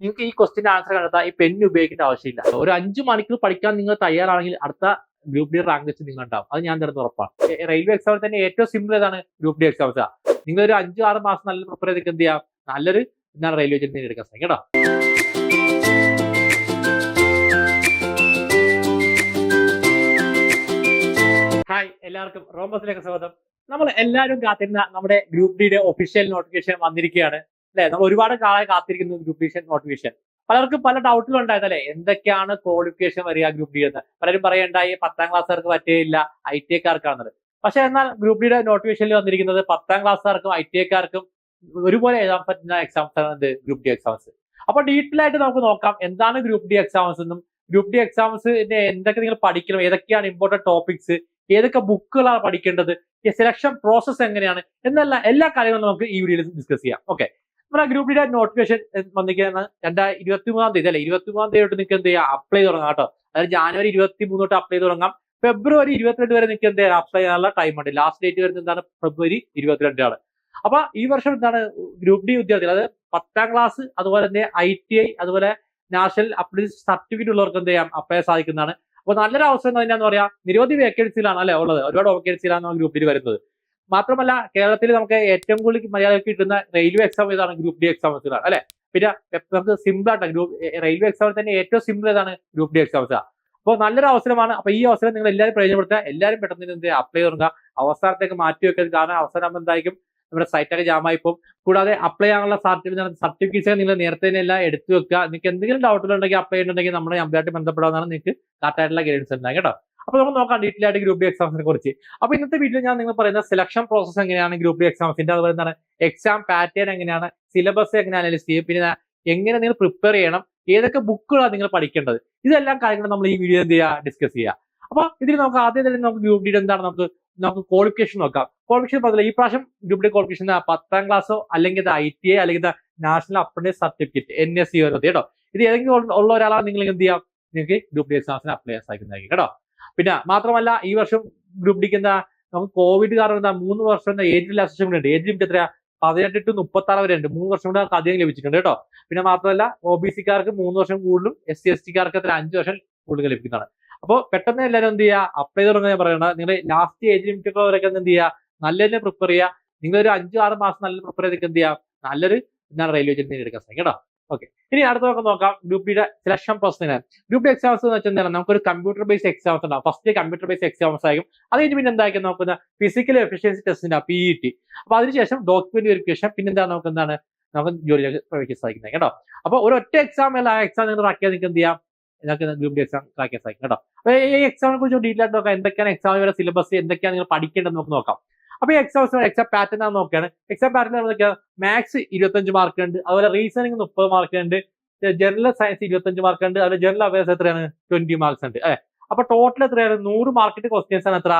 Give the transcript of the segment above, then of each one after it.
നിങ്ങൾക്ക് ഈ ക്വസ്റ്റിന്റെ ആൻസർ കണ്ടെത്താൻ ഈ പെൻ ഉപയോഗിക്കേണ്ട ആവശ്യമില്ല. ഒരു അഞ്ച് മണിക്കൂർ പഠിക്കാൻ നിങ്ങൾ തയ്യാറാണെങ്കിൽ അടുത്ത ഗ്രൂപ്പ് ഡി റാങ്ക് വെച്ച് നിങ്ങൾ ഉണ്ടാവും. അത് ഞാൻ തരുന്ന ഉറപ്പാണ്. റെയിൽവേ എക്സാമിൽ തന്നെ ഏറ്റവും സിമ്പിൾ ഏതാണ്? ഗ്രൂപ്പ് ഡി എക്സാംസ് നിങ്ങൾ ഒരു അഞ്ച് ആറ് മാസം നല്ല പ്രിപ്പയർ ചെയ്തിട്ട് എന്ത് ചെയ്യാം? നല്ലൊരു എന്താണ് റെയിൽവേ ജോലി എടുക്കാൻ സാധിക്കും കേട്ടോ. ഹായ് എല്ലാവർക്കും റോമസിലേക്ക് സ്വാഗതം. നമ്മൾ എല്ലാവരും കാത്തിരുന്ന നമ്മുടെ ഗ്രൂപ്പ് ഡിയുടെ ഒഫീഷ്യൽ നോട്ടിഫിക്കേഷൻ വന്നിരിക്കുകയാണ്. അല്ലെ? നമ്മൾ ഒരുപാട് കാലമായി കാത്തിരിക്കുന്നു ഗ്രൂപ്പ് ഡിഷൻ നോട്ടിഫിക്കേഷൻ പലർക്കും പല ഡൗട്ടിലും ഉണ്ടായതല്ലേ എന്തൊക്കെയാണ് ക്വാളിഫിക്കേഷൻ വരിക ഗ്രൂപ്പ് ഡി എന്ന് പലരും പറയണ്ടായി പത്താം ക്ലാസ്സുകാർക്ക് പറ്റേയില്ല ഐ ടി ഐക്കാർക്കാണെന്നത് പക്ഷെ എന്നാൽ ഗ്രൂപ്പ് ഡിയുടെ നോട്ടിഫിക്കേഷനിൽ വന്നിരിക്കുന്നത് പത്താം ക്ലാസ്സുകാർക്കും ഐ ടി ഐക്കാർക്കും ഒരുപോലെ എഴുതാൻ പറ്റുന്ന എക്സാംസ് ആണ് ഗ്രൂപ്പ് ഡി എക്സാംസ് അപ്പൊ ഡീറ്റെയിൽ ആയിട്ട് നമുക്ക് നോക്കാം എന്താണ് ഗ്രൂപ്പ് ഡി എക്സാംസ് എന്നും. ഗ്രൂപ്പ് ഡി എക്സാംസിന്റെ എന്തൊക്കെ നിങ്ങൾ പഠിക്കണം ഏതൊക്കെയാണ് ഇമ്പോർട്ടന്റ് ടോപ്പിക്സ് ഏതൊക്കെ ബുക്കുകളാണ് പഠിക്കേണ്ടത് സെലക്ഷൻ പ്രോസസ്സ് എങ്ങനെയാണ് എന്നല്ല എല്ലാ കാര്യങ്ങളും നമുക്ക് ഈ വീഡിയോയിൽ ഡിസ്കസ് ചെയ്യാം. ഓക്കെ നമ്മുടെ ഗ്രൂപ്പ് ഡിയുടെ നോട്ടിഫിക്കേഷൻ വന്നിരിക്കുന്ന രണ്ടായിരത്തി ഇരുപത്തി മൂന്നാം തീയതി അല്ലെ? ഇരുപത്തി മൂന്നാം തീയതി തൊട്ട് നിങ്ങൾക്ക് എന്ത് ചെയ്യാം? അപ്ലൈ തുടങ്ങാം കേട്ടോ. അതായത് ജാനുവരി ഇരുപത്തി മൂന്ന് തൊട്ട് അപ്ലൈ തുടങ്ങാം. ഫെബ്രുവരി ഇരുപത്തിരണ്ട് വരെ നിങ്ങൾക്ക് എന്ത് ചെയ്യാം? അപ്ലൈ ചെയ്യാനുള്ള ടൈം ഉണ്ട്. ലാസ്റ്റ് ഡേറ്റ് വരുന്നത് എന്താണ്? ഫെബ്രുവരി ഇരുപത്തിരണ്ടാണ് അപ്പൊ ഈ വർഷം എന്താണ്? ഗ്രൂപ്പ് ഡി വിദ്യാർത്ഥികൾ അതായത് പത്താം ക്ലാസ് അതുപോലെ തന്നെ ഐ ടി ഐ അതുപോലെ നാഷണൽ അപ്ലൈ സർട്ടിഫിക്കറ്റ് ഉള്ളവർക്ക് എന്ത് ചെയ്യാം? അപ്ലൈ സാധിക്കുന്നതാണ്. അപ്പൊ നല്ലൊരു അവസരം തന്നെയാന്ന് പറയാം നിരവധി വേക്കൻസിയിലാണ് അല്ലെ ഉള്ളത്? ഒരുപാട് വേക്കൻസിയിലാണ് ഗ്രൂപ്പിൽ വരുന്നത്. മാത്രമല്ല കേരളത്തിൽ നമുക്ക് ഏറ്റവും കൂടുതൽ മലയാളികൾക്ക് കിട്ടുന്ന റെയിൽവേ എക്സാം ഏതാണ്? ഗ്രൂപ്പ് ഡി എക്സാംസിലാണ് അല്ലെ? പിന്നെ നമുക്ക് സിമ്പിൾ ആയിട്ട് ഗ്രൂപ്പ് റെയിൽവേ എക്സാമിൽ തന്നെ ഏറ്റവും സിമ്പിൾ ഏതാണ്? ഗ്രൂപ്പ് ഡി എക്സാംസ് അപ്പോൾ നല്ലൊരു അവസരമാണ്. അപ്പൊ ഈ അവസരം നിങ്ങൾ എല്ലാവരും പ്രയോജനപ്പെടുത്തുക. എല്ലാവരും പെട്ടെന്ന് എന്ത് അപ്ലൈ തുടങ്ങുക. അവസാനത്തേക്ക് മാറ്റി വെക്കരുത് കാരണം അവസാനം എന്തായിരിക്കും? നമ്മുടെ സൈറ്റൊക്കെ ജാമായി പോകും. കൂടാതെ അപ്ലൈ ചെയ്യാനുള്ള സർട്ടിഫിക്കറ്റ് സർട്ടിഫിക്കറ്റ്സ് നിങ്ങൾ നേരത്തെ തന്നെ എല്ലാം എടുത്തു വെക്കുക. നിങ്ങൾക്ക് എന്തെങ്കിലും ഡൗട്ടുകൾ ഉണ്ടെങ്കിൽ അപ്ലൈ ചെയ്യുന്നുണ്ടെങ്കിൽ നമ്മുടെ നമ്പറായിട്ട് ബന്ധപ്പെടാവുന്നതാണ് നിങ്ങൾക്ക് കറക്റ്റ് ആയിട്ടുള്ള ഗൈഡൻസ് ഉണ്ടാകും കേട്ടോ. അപ്പൊ നമുക്ക് നോക്കാം ഡീറ്റെയിൽ ആയിട്ട് ഗ്രൂപ്പ് ഡി എക്സാംസിനെ കുറിച്ച്. അപ്പൊ ഇന്നത്തെ വീഡിയോ ഞാൻ നിങ്ങൾ പറയുന്ന സെലക്ഷൻ പ്രോസസ് എങ്ങനെയാണ് ഗ്രൂപ്പ് ഡി എക്സാംസിന്റെ അതുപോലെ എന്താണ് എക്സാം പാറ്റേൺ എങ്ങനെയാണ് സിലബസ് എങ്ങനെ അനലൈസ് ചെയ്യും പിന്നെ എങ്ങനെ നിങ്ങൾ പ്രിപ്പയർ ചെയ്യണം ഏതൊക്കെ ബുക്കുകളാണ് നിങ്ങൾ പഠിക്കേണ്ടത്. ഇതെല്ലാം കാര്യങ്ങളും നമ്മൾ ഈ വീഡിയോ എന്ത് ചെയ്യുക ഡിസ്കസ് ചെയ്യുക അപ്പൊ ഇതിൽ നമുക്ക് ആദ്യം തന്നെ നമുക്ക് ഗ്രൂപ്പ് ഡിയുടെ എന്താണ് നമുക്ക് നമുക്ക് ക്വാളിഫിക്കേഷൻ നോക്കാം. ക്വാളിഫിക്കേഷൻ പറഞ്ഞില്ല ഈ പ്രാവശ്യം ഗ്രൂപ്പ് ഡി ക്വാളിഫിക്കേഷൻ പത്താം ക്ലാസ്സോ അല്ലെങ്കിൽ ഐ ടി ഐ അല്ലെങ്കിൽ national apprentice certificate N S C കേട്ടോ. ഇത് ഏതെങ്കിലും ഉള്ള ഒരാളാണ് നിങ്ങൾ എന്ത് ചെയ്യാം? നിങ്ങൾക്ക് ഗ്രൂപ്പ് ഡി എക്സാംസിന് അപ്ലൈ ചെയ്യാൻ സാധിക്കുന്നതായിരിക്കും കേട്ടോ. പിന്നെ മാത്രമല്ല ഈ വർഷം ഗ്രൂപ്പ് ഡിക്ക് എന്താ നമുക്ക് കോവിഡ് കാരണം എന്താ മൂന്ന് വർഷം ഏജ് ലിമിറ്റ് ഉണ്ട്. ഏജ് ലിമിറ്റ് എത്രയാ? പതിനെട്ട് ടു മുപ്പത്തി ആറ് വരെ ഉണ്ട്. മൂന്ന് വർഷം കൂടെ നമുക്ക് അധികം ലഭിച്ചിട്ടുണ്ട് കേട്ടോ. പിന്നെ മാത്രമല്ല ഒ ബി സിക്കാർക്ക് മൂന്ന് വർഷം കൂടുതലും എസ് സി എസ് ടിക്കാർക്ക് എത്ര? അഞ്ച് വർഷം കൂടുതൽ ലഭിക്കുന്നതാണ്. അപ്പോൾ പെട്ടെന്ന് എല്ലാവരും എന്ത് ചെയ്യുക അപ്ലൈ തുടങ്ങുക ഞാൻ പറയണത്. നിങ്ങൾ ലാസ്റ്റ് ഏജ് ലിമിറ്റ് ഒക്കെ വരെയൊക്കെ എന്ത് ചെയ്യുക നല്ല തന്നെ പ്രിപ്പയർ ചെയ്യുക. നിങ്ങൾ ഒരു അഞ്ച് ആറ് മാസം നല്ല പ്രിപ്പയർ ചെയ്തിട്ട് എന്ത് ചെയ്യുക നല്ലൊരു എന്താണ് റെയിൽവേ ജോലി എടുക്കാൻ ശ്രമിക്കാം കേട്ടോ. ഓക്കെ ഇനി അടുത്ത നമുക്ക് നോക്കാം. ഗ്രൂപ്പ് ഡിയുടെ സെലക്ഷൻ പ്രോസസ്സിന് ഗ്രൂപ്പ് ഡി എക്സാംസ് എന്ന് വെച്ചാൽ എന്താണ്? നമുക്കൊരു കമ്പ്യൂട്ടർ ബേസ്ഡ് എക്സാംസ് ഉണ്ടാവും. ഫസ്റ്റ് കമ്പ്യൂട്ടർ ബേസ്ഡ് എക്സാംസ് ആയിരിക്കും. അത് കഴിഞ്ഞ് പിന്നെ എന്തായിരിക്കും നോക്കുന്ന ഫിസിക്കൽ എഫിഷ്യൻസി ടെസ്റ്റിന്റെ പി ഇ ടി അപ്പൊ അതിനുശേഷം ഡോക്യുമെന്റ് വെരിഫിക്കേഷൻ പിന്നെ എന്താ നമുക്ക് എന്താണ്? നമുക്ക് ജോലിയിലേക്ക് പ്രവേശിക്കാൻ സാധിക്കുന്നത്. കേട്ടോ? അപ്പൊ ഒരു ഒറ്റ എക്സാം അല്ല ആ എക്സാം നിങ്ങൾ ട്രാക്ക് ചെയ്യാൻ നിങ്ങൾക്ക് എന്ത് ചെയ്യാം ഗ്രൂപ്പ് ഡി എക്സാം ട്രാക്ക് ചെയ്യാൻ സാധിക്കും. കേട്ടോ? അപ്പൊ ഈ എക്സാമിനെ കുറിച്ച് ഡീറ്റെയിൽ ആയിട്ട് നോക്കാം. എന്തൊക്കെയാണ് എക്സാം വരെ സിലബസ് എന്തൊക്കെയാണ് നിങ്ങൾ പഠിക്കേണ്ടത് നമുക്ക് നോക്കാം. അപ്പൊ ഈ എക്സാം എക്സാം പാറ്റേൺ ആണ് നോക്കുകയാണ് എക്സാം പാറ്റേൺ എന്തൊക്കെയാണ് മാത്സ് ഇരുപത്തഞ്ച് മാർക്ക് ഉണ്ട് അതുപോലെ റീസണിങ് മുപ്പത് മാർക്ക് ഉണ്ട് ജനറൽ സയൻസ് ഇരുപത്തഞ്ച് മാർക്ക് ഉണ്ട് അതുപോലെ ജനറൽ അവയർസ് എത്രയാണ്? ട്വന്റി മാർക്സ് ഉണ്ട് അല്ലെ? അപ്പൊ ടോട്ടൽ എത്രയാണ്? നൂറ് മാർക്കിന്റെ ക്വസ്റ്റ്യൻസ് ആണ് എത്ര?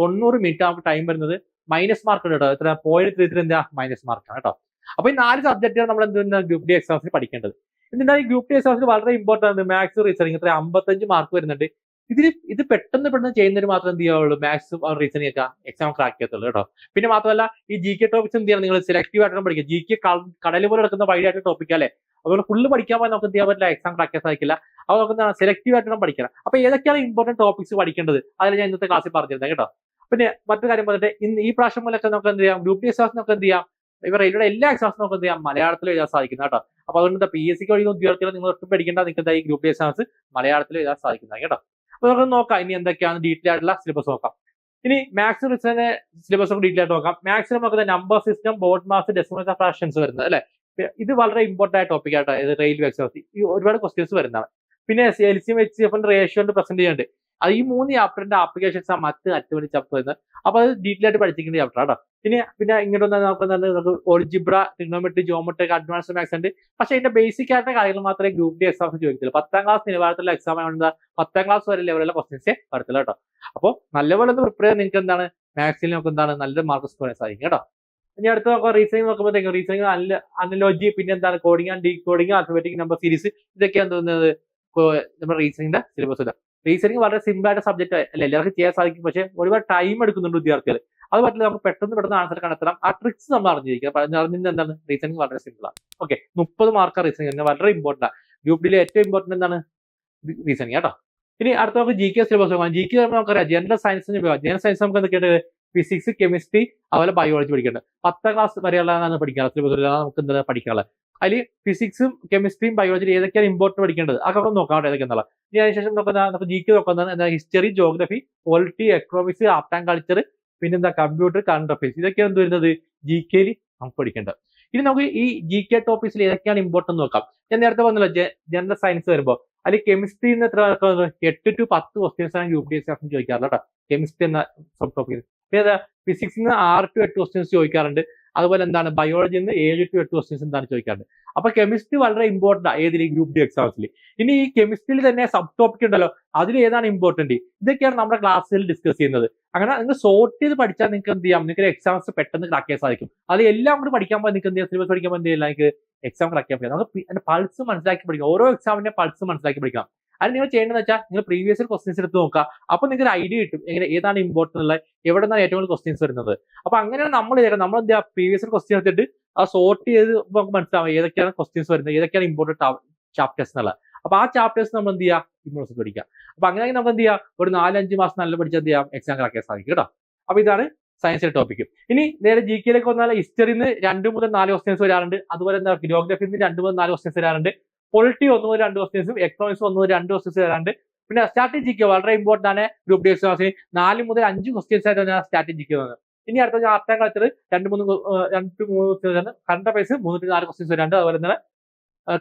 തൊണ്ണൂറ് മിനിറ്റ് ആകുമ്പോൾ ടൈം വരുന്നത്. മൈനസ് മാർക്ക് ഉണ്ട് കേട്ടോ. എത്ര പോയിന്റ് ത്രീ ത്രീ എന്താ? മൈനസ് മാർക്കാണ് കേട്ടോ. അപ്പൊ ഈ നാല് സബ്ജക്റ്റുകൾ നമ്മൾ എന്ത് ഗ്രൂപ്പ് ഡി എക്സാംസിൽ പഠിക്കേണ്ടത്? എന്തിനാണ് ഈ ഗ്രൂപ്പ് ഡി എക്സാംസിൽ വളരെ ഇമ്പോർട്ടന്റ് ആണ് മാത്സ് റീസണിങ് എത്ര അമ്പത്തഞ്ച് മാർക്ക് വരുന്നുണ്ട്. ഇതിൽ ഇത് പെട്ടെന്ന് പെട്ടെന്ന് ചെയ്യുന്നതിന് മാത്രം എന്ത് ചെയ്യാവുള്ളൂ? മാത്സും റീസണിങ് ഒക്കെ എക്സാം ക്രാക്ക് ചെയ്യത്തുള്ളൂ കേട്ടോ. പിന്നെ മാത്രമല്ല ഈ ജി കെ ടോപ്പിക്സ് എന്ത് ചെയ്യണം? നിങ്ങൾ സെലക്റ്റീവ് ആയിട്ട് പഠിക്കുക. ജി കെ കടൽ പോലെ നടക്കുന്ന വഴിയായിട്ട് ടോപ്പിക് അല്ലേ? അതുപോലെ ഫുള്ള് പഠിക്കാൻ പോയാൽ നമുക്ക് എന്ത് ചെയ്യാൻ പറ്റില്ല? എക്സാം ക്രാക്ക് ചെയ്യാൻ സാധിക്കില്ല. അപ്പോൾ നമുക്ക് എന്താണ്? സെലക്റ്റീവ് ആയിട്ട് പഠിക്കണം. അപ്പൊ ഏതൊക്കെയാണ് ഇമ്പോർട്ടന്റ് ടോപ്പിക്സ് പഠിക്കേണ്ടത്? അതിൽ ഞാൻ ഇന്നത്തെ ക്ലാസ്സിൽ പറഞ്ഞിരുന്നത് കേട്ടോ. പിന്നെ മറ്റൊരു കാര്യം പറഞ്ഞിട്ട് ഇന്ന് ഈ പ്രാവശ്യം മുതലൊക്കെ നമുക്ക് എന്ത് ചെയ്യാം? ഗ്രൂപ്പ് ഡി എക്സാംസ് നമുക്ക് എന്ത് ചെയ്യാം? ഇവർ റെയിൽവേയുടെ എല്ലാ എക്സാംസും നമുക്ക് എന്ത് ചെയ്യാം? മലയാളത്തിൽ എഴുതാൻ സാധിക്കുന്ന കേട്ടോ. അപ്പൊ അതുകൊണ്ട് പി എസ് സിക്ക് കഴിയുന്ന ഉദ്യോഗാർത്ഥികൾ നിങ്ങൾ ഒട്ടും പഠിക്കേണ്ട നിങ്ങൾക്ക് ഈ ഗ്രൂപ്പ് ഡി എക്സാംസ് മലയാളത്തിൽ എഴുതാൻ സാധിക്കുന്നതാണ് കേട്ടോ. അപ്പൊ നമുക്ക് നോക്കാം. ഇനി എന്തൊക്കെയാണ് ഡീറ്റെയിൽ ആയിട്ടുള്ള സിലബസ് നോക്കാം. ഇനി മാത്സ് റിസന്റെ സിലബസ് ഒക്കെ ഡീറ്റെയിൽ ആയിട്ട് നോക്കാം. മാത്സിൽ നമുക്ക് number system BODMAS decimal fractions വരുന്നത് അല്ലെ? ഇത് വളരെ ഇമ്പോർട്ടന്റ് ആയ ടോപ്പിക് ആട്ടോ. റെയിൽവേ എക്സോസി ഒരുപാട് ക്വസ്റ്റ്യൻസ് വരുന്നതാണ്. പിന്നെ എൽ സി എം എച്ച് എഫിന്റെ റേഷ്യോ പ്രസന്റ് ചെയ്യുന്നുണ്ട് അത് ഈ മൂന്ന് ചാപ്റ്ററിന്റെ ആപ്ലിക്കേഷൻസ് ആ മറ്റ് അറ്റവണി ചാപ്റ്റർ വരുന്നത് അപ്പൊ അത് ഡീറ്റെയിൽ ആയിട്ട് പഠിച്ചിരിക്കുന്ന ചാപ്റ്റർ കേട്ടോ പിന്നെ പിന്നെ ഇങ്ങോട്ട് വന്നാൽ നമുക്ക് നമുക്ക് algebra trigonometry geometry advance maths ഉണ്ട്. പക്ഷേ ഇതിന്റെ ബേസിക് ആയിട്ടുള്ള കാര്യങ്ങൾ മാത്രമേ ഗ്രൂപ്പ് ഡി എക്സാം ചോദിക്കത്തുള്ളൂ. പത്താം ക്ലാസ് നിലവാരത്തിലുള്ള എക്സാം ആയതുകൊണ്ട് പത്താം ക്ലാസ് വരെ ലെവലുള്ള ക്വസ്റ്റൻസ് വരത്തില്ല കേട്ടോ അപ്പോൾ നല്ലപോലെ ഒന്ന് പ്രിപ്പയർ നിങ്ങൾക്ക് എന്താണ്? മാത്സിൽ നമുക്ക് എന്താണ്? നല്ല മാർക്ക് സ്കോർ ചെയ്യാൻ സാധിക്കും കേട്ടോ ഇനി അടുത്ത നോക്കാം റീസണിങ് നോക്കുമ്പോഴത്തേക്കും റീസണിങ് അനലോജി പിന്നെ എന്താണ്? Coding and decoding alphabetic number series ഇതൊക്കെയാണ് തോന്നുന്നത്. നമ്മുടെ റീസണിങ്ങിന്റെ സിലബസ് ഇല്ല റീസണിങ് വളരെ സിമ്പിൾ ആയിട്ട് സബ്ജക്ട് അല്ല എല്ലാവർക്കും ചെയ്യാൻ സാധിക്കും. പക്ഷേ ഒരുപാട് ടൈം എടുക്കുന്നുണ്ട് വിദ്യാർത്ഥികൾ. അത് പറ്റില്ല നമുക്ക് പെട്ടെന്ന് പെട്ടെന്ന് ആൻസർ കണ്ടെത്തണം. ആ ട്രിക്സ് നമ്മൾ അറിഞ്ഞിരിക്കുക അപ്പൊ അറിഞ്ഞിട്ട് എന്താണ്? റീസണിങ് വളരെ സിമ്പിൾ ആണ് ഓക്കെ മുപ്പത് മാർക്ക് റീസണിങ് വളരെ ഇമ്പോർട്ടന്റ് ആണ് ഗ്രൂപ്പ് ഡിയിലെ ഏറ്റവും ഇമ്പോർട്ടന്റ് എന്താണ്? റീസണിങ് കേട്ടോ. ഇനി അടുത്ത നമുക്ക് ജി കെ സിലബസ് നോക്കാം. ജി കെ നമുക്കറിയാം. ജനറൽ സയൻസിന് ജനറൽ സയൻസ് നമുക്ക് എന്തൊക്കെയാണ് ഫിസിക്സ് കെമിസ്ട്രി അതുപോലെ ബയോളജി പഠിക്കേണ്ടത്. പത്താം ക്ലാസ് വരെയുള്ളതാണ് പഠിക്കാനുള്ളത് സിലബസ് നമുക്ക് എന്താണ് പഠിക്കാനുള്ളത്? അതിൽ ഫിസിക്സും കെമിസ്ട്രിയും ബയോളജിയും ഏതൊക്കെയാണ് ഇമ്പോർട്ടന്റ് പഠിക്കേണ്ടത്? അതൊക്കെ നോക്കാം നോക്കാം ഏതൊക്കെയാണെന്നുള്ള ഇനി അതിനുശേഷം നോക്കുന്ന നമുക്ക് ജി കെ നോക്കുന്നത് എന്താ history geography polity economics art and culture പിന്നെന്താ കമ്പ്യൂട്ടർ കറണ്ട് അഫയേഴ്സ് ഇതൊക്കെയാണ് എന്ത് വരുന്നത്? ജി കെയിൽ നമുക്ക് പഠിക്കേണ്ടത്. ഇനി നമുക്ക് ഈ ജി കെ ടോപ്പിക്സിൽ ഏതൊക്കെയാണ് ഇമ്പോർട്ടന്റ് നോക്കാം. ഞാൻ നേരത്തെ പറഞ്ഞല്ലോ ജനറൽ സയൻസ് വരുമ്പോൾ അതിൽ കെമിസ്ട്രി എത്ര എട്ട് ടു പത്ത് ക്വസ്റ്റ്യൻസ് ആണ് യു പി എസ് സി ചോദിക്കാറുണ്ട് കേട്ടോ. കെമിസ്ട്രി എന്ന സബ് ടോപ്പിക്സ് പിന്നെ ഫിസിക്സിൽ നിന്ന് ആറ് ടു എട്ട് ക്വസ്റ്റ്യൻസ് ചോദിക്കാറുണ്ട്. അതുപോലെ എന്താണ്? ബയോളജിയിൽ നിന്ന് ഏഴ് ടു എട്ട് ക്വസ്റ്റ്യൻസ് എന്താണ് ചോദിക്കാറുണ്ട്. അപ്പൊ കെമിസ്ട്രി വളരെ ഇമ്പോർട്ടന്റ് ആണ് ഏതിൽ ഗ്രൂപ്പ് ഡി എക്സാംസിൽ ഇനി ഈ കെമിസ്ട്രിയിൽ തന്നെ സബ് ടോപ്പിക് ഉണ്ടല്ലോ അതിൽ ഏതാണ് ഇമ്പോർട്ടന്റ് ഇതൊക്കെയാണ് നമ്മുടെ ക്ലാസ്സിൽ ഡിസ്കസ് ചെയ്യുന്നത്. അങ്ങനെ നിങ്ങൾ സോർട്ട് ചെയ്ത് പഠിച്ചാൽ നിങ്ങൾക്ക് എന്ത് ചെയ്യാം? നിങ്ങൾക്ക് എക്സാംസ് പെട്ടെന്ന് ക്രാക്ക് ചെയ്യാൻ സാധിക്കും. അത് എല്ലാം കൂടി പഠിക്കാൻ പോയി നിങ്ങൾക്ക് എന്ത് ചെയ്യാം? സിലബസ് പഠിക്കാൻ എന്ത് ചെയ്യില്ല നിങ്ങൾക്ക് എക്സാം ക്രാക്ക് ചെയ്യാൻ നമുക്ക് പൾസ് മനസ്സിലാക്കി പഠിക്കാം. ഓരോ എക്സാമിന്റെ പൾസ് മനസ്സിലാക്കി പഠിക്കാം അത് നിങ്ങൾ ചെയ്യേണ്ടതെന്ന് വെച്ചാൽ നിങ്ങൾ പ്രീവിയസ് ക്വസ്റ്റ്യൻസ് എടുത്ത് നോക്കുക അപ്പൊ നിങ്ങൾക്ക് ഒരു ഐഡിയ കിട്ടും. എങ്ങനെ ഏതാണ് ഇമ്പോർട്ടന്റ് ഉള്ളത്? എവിടെ ഏറ്റവും കൂടുതൽ ക്വസ്റ്റ്യൻസ് വരുന്നത്? അപ്പൊ അങ്ങനെയാണ് നമ്മൾ ചെയ്തേക്കുന്നത് നമ്മൾ എന്താ പ്രീവിയസ് ക്വസ്റ്റ്യൻ എടുത്തിട്ട് ആ സോർട്ട് ചെയ്ത് നമുക്ക് മനസ്സിലാവും ഏതൊക്കെയാണ് ക്വസ്റ്റ്യൻസ് വരുന്നത് ഏതൊക്കെയാണ് ഇമ്പോർട്ടന്റ് ചാപ്റ്റേഴ്സ് എന്നുള്ളത്. അപ്പൊ ആ ചാപ്റ്റേഴ്സ് നമ്മൾ എന്ത് ചെയ്യുക? ഇമ്പോർട്ടൻസ് പഠിക്കുക. അപ്പൊ അങ്ങനെ നമുക്ക് എന്ത് ചെയ്യാം? ഒരു നാലഞ്ച് മാസം നല്ല പഠിച്ച് എന്ത് ചെയ്യാം? എക്സാം കളക്കാൻ സാധിക്കും കേട്ടോ. അപ്പൊ ഇതാണ് സയൻസിലെ ടോപ്പിക് ഇനി നേരെ ജി കെയിലേക്ക് വന്നാൽ ഹിസ്റ്ററിയിൽ നിന്ന് രണ്ട് മുതൽ നാല് ക്വസ്റ്റ്യൻസ് വരാറുണ്ട്. അതുപോലെ എന്താ? ജിയോഗ്രഫിയിൽ നിന്ന് രണ്ട് മുതൽ നാല് ക്വസ്റ്റ്യൻസ് വരാറുണ്ട്. പൊളിറ്റി ഒന്ന് രണ്ട് ക്വസ്റ്റ്യൻസും എക്കണോമിക്സ് ഒന്ന് രണ്ട് ക്വസ്റ്റ്യൻസ് വരാണ്ട് പിന്നെ സ്ട്രാറ്റജിക്ക് വളരെ ഇമ്പോർട്ടന്റ് ആണ്. ഗ്രൂപ്പ് ഡി എക്സാംസിന് നാല് മുതൽ അഞ്ച് ക്വസ്റ്റ്യൻസ് ആയിട്ടാണ് സ്ട്രാറ്റജിക്ക് വന്നത്. ഇനി അടുത്ത ഞാൻ ആർട്ടാം കളിച്ചത് രണ്ട് മൂന്ന് രണ്ട് മൂന്ന് ക്വസ്റ്റ്യൻസ് അഫയേഴ്സ് മൂന്ന് മൂന്നിട്ട് നാല് ക്വസ്റ്റ്യൻസ് വരാണ്ട് അതുപോലെ തന്നെ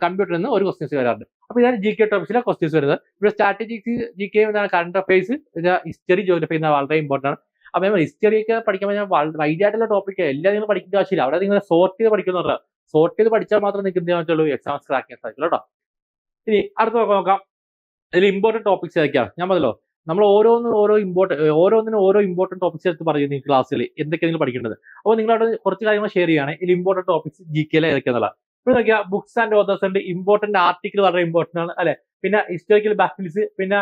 കമ്പ്യൂട്ടറിൽ നിന്ന് ഒരു ക്വസ്റ്റ്യൻസ് വരാറുണ്ട്. അപ്പൊ ഇതാണ് ജി കെ ടോപ്പിക്സിലെ ക്വസ്റ്റ്യൻസ് വരുന്നത്. ഇവിടെ സ്ട്രാറ്റജിക്ക് ജി കെ എന്നാണ് കറണ്ട് അഫയേഴ്സ് ഹിസ്റ്ററി ജോഗ്രഫി എന്ന വളരെ ഇമ്പോർട്ടന്റ് ആണ്. അപ്പൊ നമ്മൾ ഹിസ്റ്ററി ഒക്കെ പഠിക്കുമ്പോൾ ഞാൻ വൈഡ് ആയിട്ടുള്ള ടോപ്പിക്ക് എല്ലാം നിങ്ങൾ പഠിക്കേണ്ട ആവശ്യമില്ല. അവിടെ നിങ്ങൾ സോർട്ട് ചെയ്ത് പഠിക്കുന്നുണ്ട് സോർട്ട് ചെയ്ത് പഠിച്ചാൽ മാത്രം നിങ്ങൾക്ക് എന്ത് ചെയ്യാൻ പറ്റുള്ളൂ? എക്സാംസ് ക്രാക്ക് ചെയ്യാൻ സാധിക്കുള്ളൂ കേട്ടോ. ഇനി അടുത്ത നോക്കാം. ഇതിൽ ഇമ്പോർട്ടന്റ് ടോപ്പിക്സ് ഏതൊക്കെയാണ് ഞാൻ പറഞ്ഞല്ലോ നമ്മൾ ഓരോന്നും ഓരോ ഇമ്പോർട്ടന്റ് ഓരോന്നിനും ഓരോ ഇമ്പോർട്ടന്റ് ടോപ്പിക്സ് എടുത്ത് പറയും ഈ ക്ലാസ്സിൽ എന്തൊക്കെയാണ് നിങ്ങൾ പഠിക്കേണ്ടത്? അപ്പോൾ നിങ്ങളവിടെ കുറച്ച് കാര്യങ്ങൾ ഷെയർ ചെയ്യുകയാണ്. ഇതിൽ ഇമ്പോർട്ടന്റ് ടോപ്പിക്സ് ജി കെയിൽ ഏതൊക്കെയാണെന്നുള്ള ഇപ്പോൾ നോക്കിയാൽ ബുക്സ് ആൻഡ് ഓതേഴ്സ് ഉണ്ട്. ഇമ്പോർട്ടന്റ് ആർട്ടിക്കിൾ വളരെ ഇമ്പോർട്ടന്റ് ആണ് അല്ലെ? പിന്നെ ഹിസ്റ്റോറിക്കൽ ബാക്കിൽസ് പിന്നെ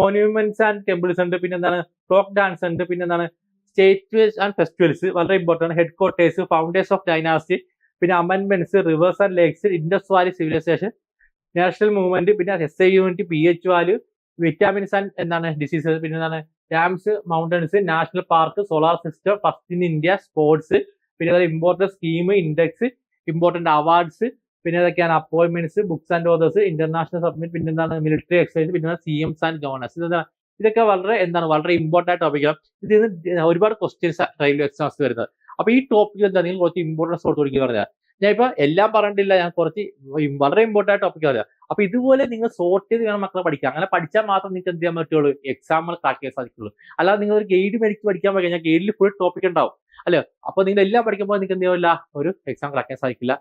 മോണ്യൂമെന്റ്സ് ആൻഡ് ടെമ്പിൾസ് ഉണ്ട്. പിന്നെ എന്താണ്? ഫോക്ക് ഡാൻസ് ഉണ്ട്. പിന്നെ എന്താണ്? സ്റ്റേറ്റ് ആൻഡ് ഫെസ്റ്റിവൽസ് വളരെ ഇമ്പോർട്ടന്റ് ആണ്. Headquarters founders of dynasty പിന്നെ അമൻമെന്റ്സ് rivers and lakes Indus valley civilisation national movement പിന്നെ S I unit P H value vitamins and എന്താണ് ഡിസീസസ് പിന്നെ എന്താണ് dams mountains national park solar system first in India sports പിന്നെ അതായത് important scheme index important awards പിന്നെ ഇതൊക്കെയാണ് appointments books and authors international summit പിന്നെ എന്താണ് മിലിറ്ററി എക്സൈസ് പിന്നെ സി എംസ് ആൻഡ് ഗവർണൻസ് ഇതൊക്കെ വളരെ എന്താണ് വളരെ ഇമ്പോർട്ടന്റ് ആയ ടോപ്പിക്കാണ് ഇതിൽ നിന്ന് ഒരുപാട് ക്വസ്റ്റ്യൻസ് റെയിൽവേ എക്സാംസ് വരുന്നത്. അപ്പൊ ഈ ടോപ്പിക്ക് എന്താ? നിങ്ങൾ കുറച്ച് ഇമ്പോർട്ടൻസ് കൊടുത്ത് കൊടുക്കുക പറഞ്ഞാൽ ഞാൻ ഇപ്പൊ എല്ലാം പറഞ്ഞിട്ടില്ല ഞാൻ കുറച്ച് വളരെ ഇമ്പോർട്ടന്റ് ആയ ടോപ്പിക് പറയാം അപ്പൊ ഇതുപോലെ നിങ്ങൾ സോർട്ട് ചെയ്ത് വേണം മക്കളെ പഠിക്കാം അങ്ങനെ പഠിച്ചാൽ മാത്രം നിങ്ങൾക്ക് എന്ത് ചെയ്യാൻ പറ്റുള്ളൂ? എക്സാമുകൾ ക്രാക്ക് ചെയ്യാൻ സാധിക്കുള്ളൂ. അല്ലാതെ നിങ്ങൾ ഒരു ഗൈഡ് മേടിച്ച് പഠിക്കാൻ പോയി കഴിഞ്ഞാൽ ഗൈഡിൽ ഫുൾ ടോപ്പിക് ഉണ്ടാവും. അല്ലേ? അപ്പൊ നിങ്ങൾ എല്ലാം പഠിക്കുമ്പോൾ നിങ്ങൾക്ക് എന്ത് ചെയ്യാവില്ല ഒരു എക്സാം ക്രാക്ക് ചെയ്യാൻ സാധിക്കില്ല.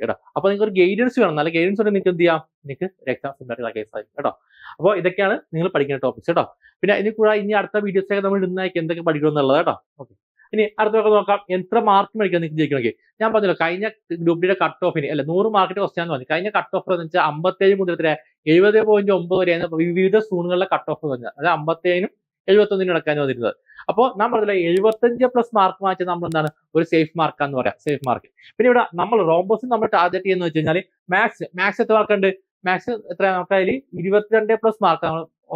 കേട്ടോ. അപ്പൊ നിങ്ങൾക്ക് ഒരു ഗൈഡൻസ് വേണം. നല്ല ഗൈഡൻസ് ഉണ്ടെങ്കിൽ നിങ്ങൾക്ക് എന്ത് ചെയ്യാം? നിങ്ങൾക്ക് എക്സാം സിമ്പിളായിട്ട് ക്രാക്ക് ചെയ്യാൻ സാധിക്കും. കേട്ടോ. അപ്പോൾ ഇതൊക്കെയാണ് നിങ്ങൾ പഠിക്കുന്ന ടോപ്പിക്സ് കേട്ടോ. പിന്നെ ഇനി കൂടാതെ ഇനി അടുത്ത വീഡിയോസൊക്കെ നമ്മൾ ഇടുന്നതായിരിക്കും എന്തൊക്കെ പഠിക്കണം എന്നുള്ളത്. കേട്ടോ. ഓക്കെ ഇനി അടുത്തൊക്കെ നോക്കാം. എത്ര മാർക്ക് മേടിക്കാൻ നിങ്ങൾക്ക് ജയിക്കണമെങ്കിൽ? ഞാൻ പറഞ്ഞല്ലോ കഴിഞ്ഞ ഗ്രൂപ്പ് കട്ട് ഓഫിന് അല്ല? നൂറ് മാർക്കിന്റെ ക്വസ്റ്റ്യാന്ന് പറഞ്ഞു. കഴിഞ്ഞ കട്ട് ഓഫ് എന്ന് വെച്ചാൽ അമ്പത്തേഴ് മുതൽ എത്ര എഴുപത് പോയിന്റ് ഒമ്പത് വരെയാണ് വിവിധ സൂണുകളിലെ കട്ട് ഓഫ് പറഞ്ഞത്. അതായത് അമ്പത്തേഴിനും എഴുപത്തൊന്നിനും ഇടക്കാൻ വന്നിരുന്നത്. അപ്പോൾ ഞാൻ പറഞ്ഞില്ല എഴുപത്തഞ്ച് പ്ലസ് മാർക്ക് വാങ്ങിച്ചാൽ നമ്മൾ എന്താണ് ഒരു സേഫ് മാർക്ക് മാർക്കാന്ന് പറയാം. സേഫ് മാർക്ക് പിന്നെ ഇവിടെ നമ്മൾ റോംബോസ് നമ്മൾ ടാർഗറ്റ് ചെയ്യുന്ന വെച്ച് കഴിഞ്ഞാൽ മാത്സ് മാത്സ് എത്ര മാർക്കുണ്ട് മാത്സ് എത്ര നമുക്ക് അതിൽ ഇരുപത്തിരണ്ട് പ്ലസ് മാർക്ക്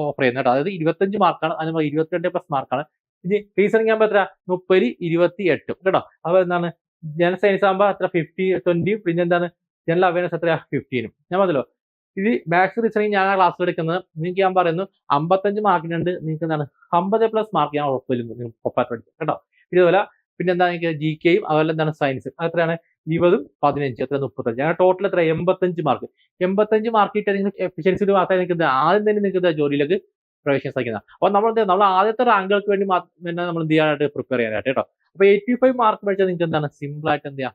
ഓഫർ ചെയ്യുന്നത് കേട്ടോ. അതായത് ഇരുപത്തഞ്ച് മാർക്കാണ് അതിന് ഇരുപത്തിരണ്ട് പ്ലസ് മാർക്കാണ് ഇനി റീസണിങ് ആകുമ്പോൾ എത്ര മുപ്പത് ഇരുപത്തി എട്ടും. കേട്ടോ? അപ്പോൾ എന്താണ്? ജനറൽ സയൻസ് ആകുമ്പോൾ എത്ര ഫിഫ്റ്റി ട്വന്റിയും പിന്നെ എന്താണ്? ജനറൽ അവയർനെസ് എത്ര ഫിഫ്റ്റീനും ഞാൻ പറഞ്ഞല്ലോ. ഇത് മാത്സ് റീസണിങ് ഞാൻ ക്ലാസ്സിൽ എടുക്കുന്നത്. നിങ്ങൾക്ക് ഞാൻ പറയുന്നു അമ്പത്തഞ്ച് മാർക്കിനുണ്ട് നിങ്ങൾക്ക് എന്താണ്? അമ്പത് പ്ലസ് മാർക്ക് ഞാൻ ഉറപ്പില്ല ഒപ്പാറ്റ് പഠിക്കും കേട്ടോ? ഇതുപോലെ പിന്നെ എന്താ എനിക്ക് ജി കെയും അതുപോലെ എന്താണ് സയൻസും അത്രയാണ് ഇരുപതും പതിനഞ്ച്. എത്ര മുപ്പത്തഞ്ച്. അങ്ങനെ ടോട്ടൽ എത്ര എൺപത്തഞ്ച് മാർക്ക് എൺപത്തഞ്ച് മാർക്ക് കിട്ടിയാൽ നിങ്ങൾക്ക് എഫിഷ്യൻസി മാത്രമേ നിങ്ങൾക്ക് ആദ്യം തന്നെ നിങ്ങൾക്ക് ജോലിയിലേക്ക് പ്രവേശനം സാധിക്കുന്നത് അപ്പോൾ നമ്മൾ എന്ത് നമ്മൾ ആദ്യത്തെ റാങ്കുകൾക്ക് വേണ്ടി തന്നെ നമ്മൾ എന്ത് ചെയ്യാനായിട്ട് പ്രിപ്പയർ ചെയ്യാനായിട്ട് കേട്ടോ. അപ്പോൾ എയ്റ്റി ഫൈവ് മാർക്ക് പഠിച്ചാൽ നിങ്ങൾക്ക് എന്താണ്? സിമ്പിൾ ആയിട്ട് എന്ത് ചെയ്യാം?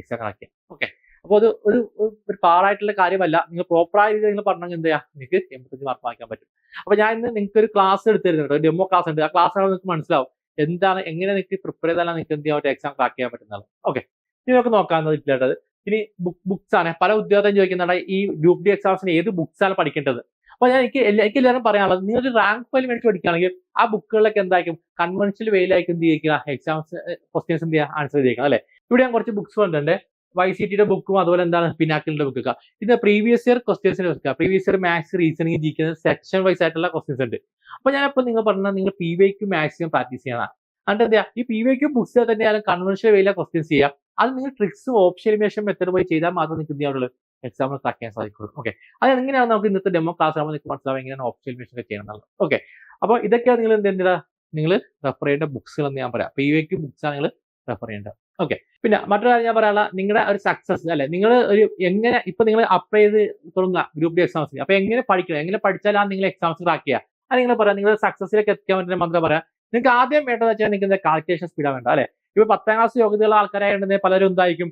എക്സാം കണക്ട് ചെയ്യാം. ഓക്കെ അപ്പോൾ അത് ഒരു ഒരു പാടായിട്ടുള്ള കാര്യമല്ല. നിങ്ങൾ പ്രോപ്പറായ രീതിയിൽ നിങ്ങൾ പറഞ്ഞെങ്കിൽ എന്ത് ചെയ്യാം? നിങ്ങൾക്ക് എൺപത്തഞ്ച് മാർക്ക് വാങ്ങിക്കാൻ പറ്റും. അപ്പോൾ ഞാൻ ഇന്ന് നിങ്ങൾക്ക് ഒരു ക്ലാസ് എടുത്തിരുന്നു കേട്ടോ. ഡെമോ ക്ലാസ് ഉണ്ട്. ആ ക്ലാസ് നിങ്ങൾക്ക് മനസ്സിലാവും എന്താണ് എങ്ങനെ നിങ്ങൾക്ക് പ്രിപ്പയർ ചെയ്താലാണ് നിങ്ങൾക്ക് എന്ത് ചെയ്യാൻ എക്സാം ക്രാക്ക് ചെയ്യാൻ പറ്റുന്നത്. ഓക്കെ ഇനി നമുക്ക് നോക്കാവുന്നത് ഇല്ലാത്തത് ഇനി ബുക്ക് ബുക്സ് ആണ്. പല ഉദ്യോഗം ചോദിക്കുന്നുണ്ട് ഈ ഗ്രൂപ്പ് ഡി എക്സാംസിന് ഏത് ബുക്സ് ആണ് പഠിക്കേണ്ടത്? അപ്പൊ ഞാൻ എനിക്ക് എനിക്ക് എല്ലാവരും പറയാനുള്ളത് നിങ്ങൾ റാങ്ക് ഫയൽ മേടിച്ച് പഠിക്കുകയാണെങ്കിൽ ആ ബുക്കുകളൊക്കെ എന്തായിരിക്കും? കൺവെൻഷണൽ വേയിലായിരിക്കും എന്ത് ചെയ്യുക എക്സാംസ് ക്വസ്റ്റ്യൻസ് എന്ത് ചെയ്യുക? ആൻസർ ചെയ്യിക്കുക അല്ലെ? ഇവിടെ ഞാൻ കുറച്ച് ബുക്സ് കൊണ്ടുണ്ട് വൈ സി ടിയുടെ ബുക്കും അതുപോലെ എന്താണ്? പിനാക്കിളിന്റെ ബുക്കൊക്കെ ഇത് പ്രീവിയസ് ഇയർ ക്വസ്റ്റ്യൻസിന് വെക്കുക പ്രീവിയസ് ഇയർ മാത്സ് റീസണിങ് ജീവിക്കുന്ന സെക്ഷൻ വൈസ് ആയിട്ടുള്ള ക്വസ്റ്റ്യൻസ് ഉണ്ട്. അപ്പൊ ഞാനിപ്പോ നിങ്ങൾ പറഞ്ഞാൽ നിങ്ങൾ പി വൈക്ക് മാക്സിമം പ്രാക്ടീസ് ചെയ്യണം. എന്നിട്ട് എന്താ ഈ പി വൈക്ക് ബുക്സ് തന്നെയാലും കൺവെൻഷണൽ വേയിലെ ക്വസ്റ്റ്യൻസ് ചെയ്യാം അത് നിങ്ങൾ ട്രിക്സ് ഓപ്ഷനിമേഷൻ മെത്തേഡ് പോയി ചെയ്താൽ മാത്രം നിങ്ങൾക്ക് എന്ത് എക്സാമിൽ ആക്കാൻ സാധിക്കുള്ളൂ ഓക്കെ അത് എങ്ങനെയാണ് നമുക്ക് ഇന്നത്തെ ഡെമോ ക്ലാസ് ആകുമ്പോൾ നിങ്ങൾക്ക് മനസ്സിലാവും എങ്ങനെയാണ് ഓപ്ഷനിമേഷൻ ഒക്കെ ചെയ്യണമെന്നുള്ളത് ഓക്കെ അപ്പോൾ ഇതൊക്കെയാണ് നിങ്ങൾ എന്ത് ചെയ്യുന്നത് നിങ്ങൾ റെഫർ ചെയ്യേണ്ട ബുക്സുകൾ എന്ന് ഞാൻ പറയാം. പി വൈക്ക് ബുക്സ് ആണ് നിങ്ങൾ റെഫർ ചെയ്യേണ്ടത്. ഓക്കെ പിന്നെ മറ്റൊരു കാര്യം ഞാൻ പറയാനുള്ള നിങ്ങളുടെ ഒരു സക്സസ് അല്ലെ? നിങ്ങൾ ഒരു എങ്ങനെ ഇപ്പൊ നിങ്ങൾ അപ്ലൈ ചെയ്ത് തുടങ്ങുക. ഗ്രൂപ്പ് ഡി എക്സാംസിന് അപ്പൊ എങ്ങനെ പഠിക്കണം എങ്ങനെ പഠിച്ചാലാണ് നിങ്ങൾ എക്സാംസ് ക്രാക്ക് ചെയ്യുക? അത് നിങ്ങൾ പറയാം. നിങ്ങൾ സക്സസിലേക്ക് എത്തിക്കാൻ വേണ്ടി മാത്രം പറയാം. നിങ്ങൾക്ക് ആദ്യം വേണ്ടതെന്ന് വെച്ചാൽ നിങ്ങൾക്ക് കാൽക്കുലേഷൻ സ്പീഡാണ് വേണ്ട അല്ലെ? ഇപ്പൊ പത്താം ക്ലാസ് യോഗ്യതയുള്ള ആൾക്കാരായിട്ടുണ്ടെങ്കിൽ പലരും എന്തായിരിക്കും?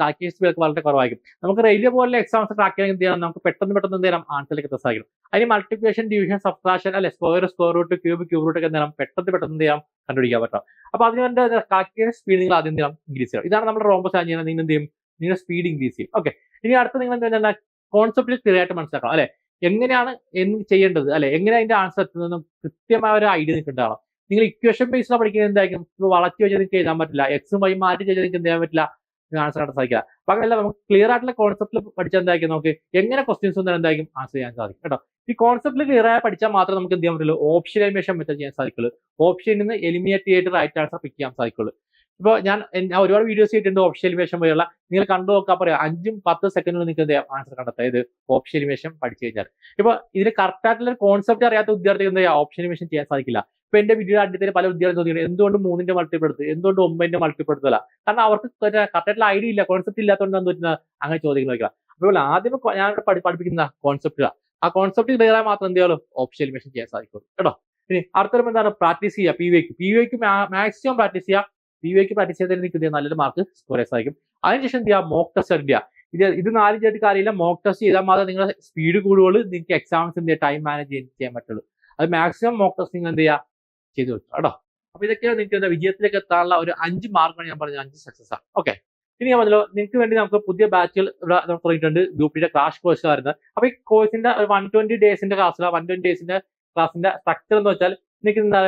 കാൽക്കുലേഷൻ സ്പീഡ് വളരെ കുറവായിരിക്കും. നമുക്ക് റെയിൽവേ പോലുള്ള എക്സാംസ് ട്രാക്ക് ചെയ്യാൻ എന്ത് ചെയ്യണം? നമുക്ക് പെട്ടെന്ന് പെട്ടെന്ന് എന്ത് ചെയ്യണം? ആൻസറിലേക്ക് എത്താൻ സാധിക്കും അതിന് മൾട്ടിപ്ലിക്കേഷൻ ഡിവിഷൻ സബ്ട്രാക്ഷൻ അല്ലെ square square root cube cube root ഒക്കെ ചെയ്യണം? പെട്ടെന്ന് പെട്ടെന്ന് എന്ത് ചെയ്യാം കണ്ടുപിടിക്കാൻ പറ്റാം അപ്പൊ അതിന് വേണ്ട കാൽക്കുലേഷൻ സ്പീഡ് നിങ്ങൾ ആദ്യം എന്ത് ഇൻക്രീസ് ചെയ്യണം. ഇതാണ് നമ്മുടെ റോംബസ് ആൻ ചെയ്യുന്നത്. നിങ്ങൾ എന്ത് ചെയ്യും? നിങ്ങളുടെ സ്പീഡ് ഇൻക്രീസ് ചെയ്യും. ഓക്കെ ഇനി അടുത്ത നിങ്ങൾ എന്താ പറഞ്ഞാൽ കോൺസെപ്റ്റ് ക്ലിയർ ആയിട്ട് മനസ്സിലാക്കണം അല്ലെ? എങ്ങനെയാണ് എന്ത് ചെയ്യേണ്ടത്? അല്ലെ? എങ്ങനെ അതിന്റെ ആൻസർ എത്തുന്നതെന്നും കൃത്യമായ ഒരു ഐഡിയ നിങ്ങൾക്ക് ഉണ്ടാവണം. നിങ്ങൾ ഇക്വേഷൻ ബേസ് പഠിക്കുന്നത്. എന്തായിരിക്കും? വളച്ചു വെച്ചാൽ നിങ്ങൾക്ക് എഴുതാൻ പറ്റില്ല. എക്സും വൈ മാറ്റി ചെയ്താൽ നിങ്ങൾക്ക് എന്ത് ചെയ്യാൻ പറ്റില്ല? ആൻസർ കാണാൻ സാധിക്കില്ല പകരമല്ല നമുക്ക് ക്ലിയർ ആയിട്ടുള്ള കോൺസെപ്റ്റിൽ പഠിച്ചാൽ എന്തായിരിക്കും നമുക്ക്? എങ്ങനെ ക്വസ്റ്റ്യൻസ് ഒന്നും എന്തായിരിക്കും? ആൻസർ ചെയ്യാൻ സാധിക്കും കേട്ടോ. ഈ കോൺസെപ്റ്റിൽ ക്ലിയർ ആയി പഠിച്ചാൽ മാത്രമേ നമുക്ക് എന്ത് ചെയ്യാൻ പറ്റുള്ളൂ? ഓപ്ഷൻ എലിമിനേഷൻ മെത്തേഡ് ചെയ്യാൻ സാധിക്കുള്ളൂ. ഓപ്ഷനിൽ നിന്ന് എലിമിനേറ്റ് ചെയ്തിട്ട് റൈറ്റ് ആൻസർ പിക്ക് ചെയ്യാൻ സാധിക്കുള്ളൂ. ഇപ്പോൾ ഞാൻ ഞാൻ ഒരുപാട് വീഡിയോസ് ചെയ്തിട്ടുണ്ട് ഓപ്ഷൻ എലിമിനേഷൻ പോലെയുള്ള. നിങ്ങൾ കണ്ടു നോക്കാൻ പറയാം അഞ്ചും പത്ത് സെക്കൻഡിൽ നിങ്ങൾക്ക് എന്ത് ആൻസർ കണ്ടെത്താം. ഇത് ഓപ്ഷൻ എലിമിനേഷൻ പഠിച്ചു കഴിഞ്ഞാൽ. ഇപ്പൊ ഇതിന് കറക്റ്റ് ആയിട്ടുള്ള കോൺസെപ്റ്റ് അറിയാത്ത വിദ്യാർത്ഥികൾ എന്ത് ഓപ്ഷൻ എലിമിനേഷൻ ചെയ്യാൻ സാധിക്കില്ല. ഇപ്പൊ എന്റെ വീഡിയോ അടിത്തന്നെ പല വിദ്യാർത്ഥി ചോദിക്കുന്നത് എന്തുകൊണ്ട് മൂന്നിന്റെ മൾട്ടിപ്പിൾ എന്തുകൊണ്ട് ഒമ്പതിന്റെ മൾട്ടിപ്പിൾ കാരണം അവർക്ക് കറക്റ്റായിട്ടുള്ള ഐഡിയ ഇല്ല കോൺസെപ്റ്റ് ഇല്ലാത്തതുകൊണ്ട് എന്താ പറ്റുന്നത്? അങ്ങനെ ചോദിക്കുന്ന അപ്പോൾ ആദ്യം ഞാൻ പഠിപ്പിക്കുന്ന കോൺസെപ്റ്റ് ആ കോൺസെപ്റ്റ് ക്ലിയർ ആയാൽ മാത്രം എന്ത് ഓപ്ഷൻ എലിമിനേഷൻ ചെയ്യാൻ സാധിക്കുള്ളൂ. കേട്ടോ? ഇനി അടുത്തൊരു എന്താണ്? പ്രാക്ടീസ് ചെയ്യുക. P YQ P YQ maximum practice ചെയ്യുക. പി വൈക്ക് പ്രാക്ടീസ് ചെയ്താൽ നിങ്ങൾക്ക് നല്ലൊരു മാർക്ക് സ്കോർ ചെയ്യാൻ സാധിക്കും. അതിനുശേഷം എന്ത് ചെയ്യുക? മോക്ക് ടെസ്റ്റ് എടുക്കുക ഇത് ഇത് നാല് ചെയ്തിട്ട് കാര്യമില്ല. മോക്ക് ടെസ്റ്റ് ചെയ്താൽ മാത്രമേ നിങ്ങളുടെ സ്പീഡ് കൂടുകയുള്ളൂ നിങ്ങൾക്ക് എക്സാംസ് എന്ത് ചെയ്യുക ടൈം മാനേജ് ചെയ്യാൻ പറ്റുള്ളൂ. അത് മാക്സിമം മോക്ക് ടെസ്റ്റ് നിങ്ങൾ എന്ത് ചെയ്യുക? ചെയ്തു വെക്കുക കേട്ടോ അപ്പൊ ഇതൊക്കെയാണ് നിങ്ങൾക്ക് എന്താ വിജയത്തിലേക്ക് എത്താനുള്ള ഒരു അഞ്ച് മാർക്കാണ് ഞാൻ പറഞ്ഞത് അഞ്ച് സക്സസ് ആണ് ഓക്കെ ഇനി ഞാൻ പറഞ്ഞല്ലോ നിങ്ങൾക്ക് വേണ്ടി നമുക്ക് പുതിയ ബാച്ചുകൾ ഇവിടെ തുടങ്ങിയിട്ടുണ്ട് ഗ്രൂപ്പിന്റെ ക്ലാഷ് കോഴ്സ് വരുന്നത് അപ്പൊ ഈ കോഴ്സിന്റെ വൺ ട്വന്റി ഡേയ്സിന്റെ ക്ലാസ്സിൽ വൺ ട്വന്റി ഡേയ്സിന്റെ ക്ലാസിന്റെ സ്ട്രക്ചർ എന്ന് വെച്ചാൽ നിങ്ങൾക്ക് എന്താ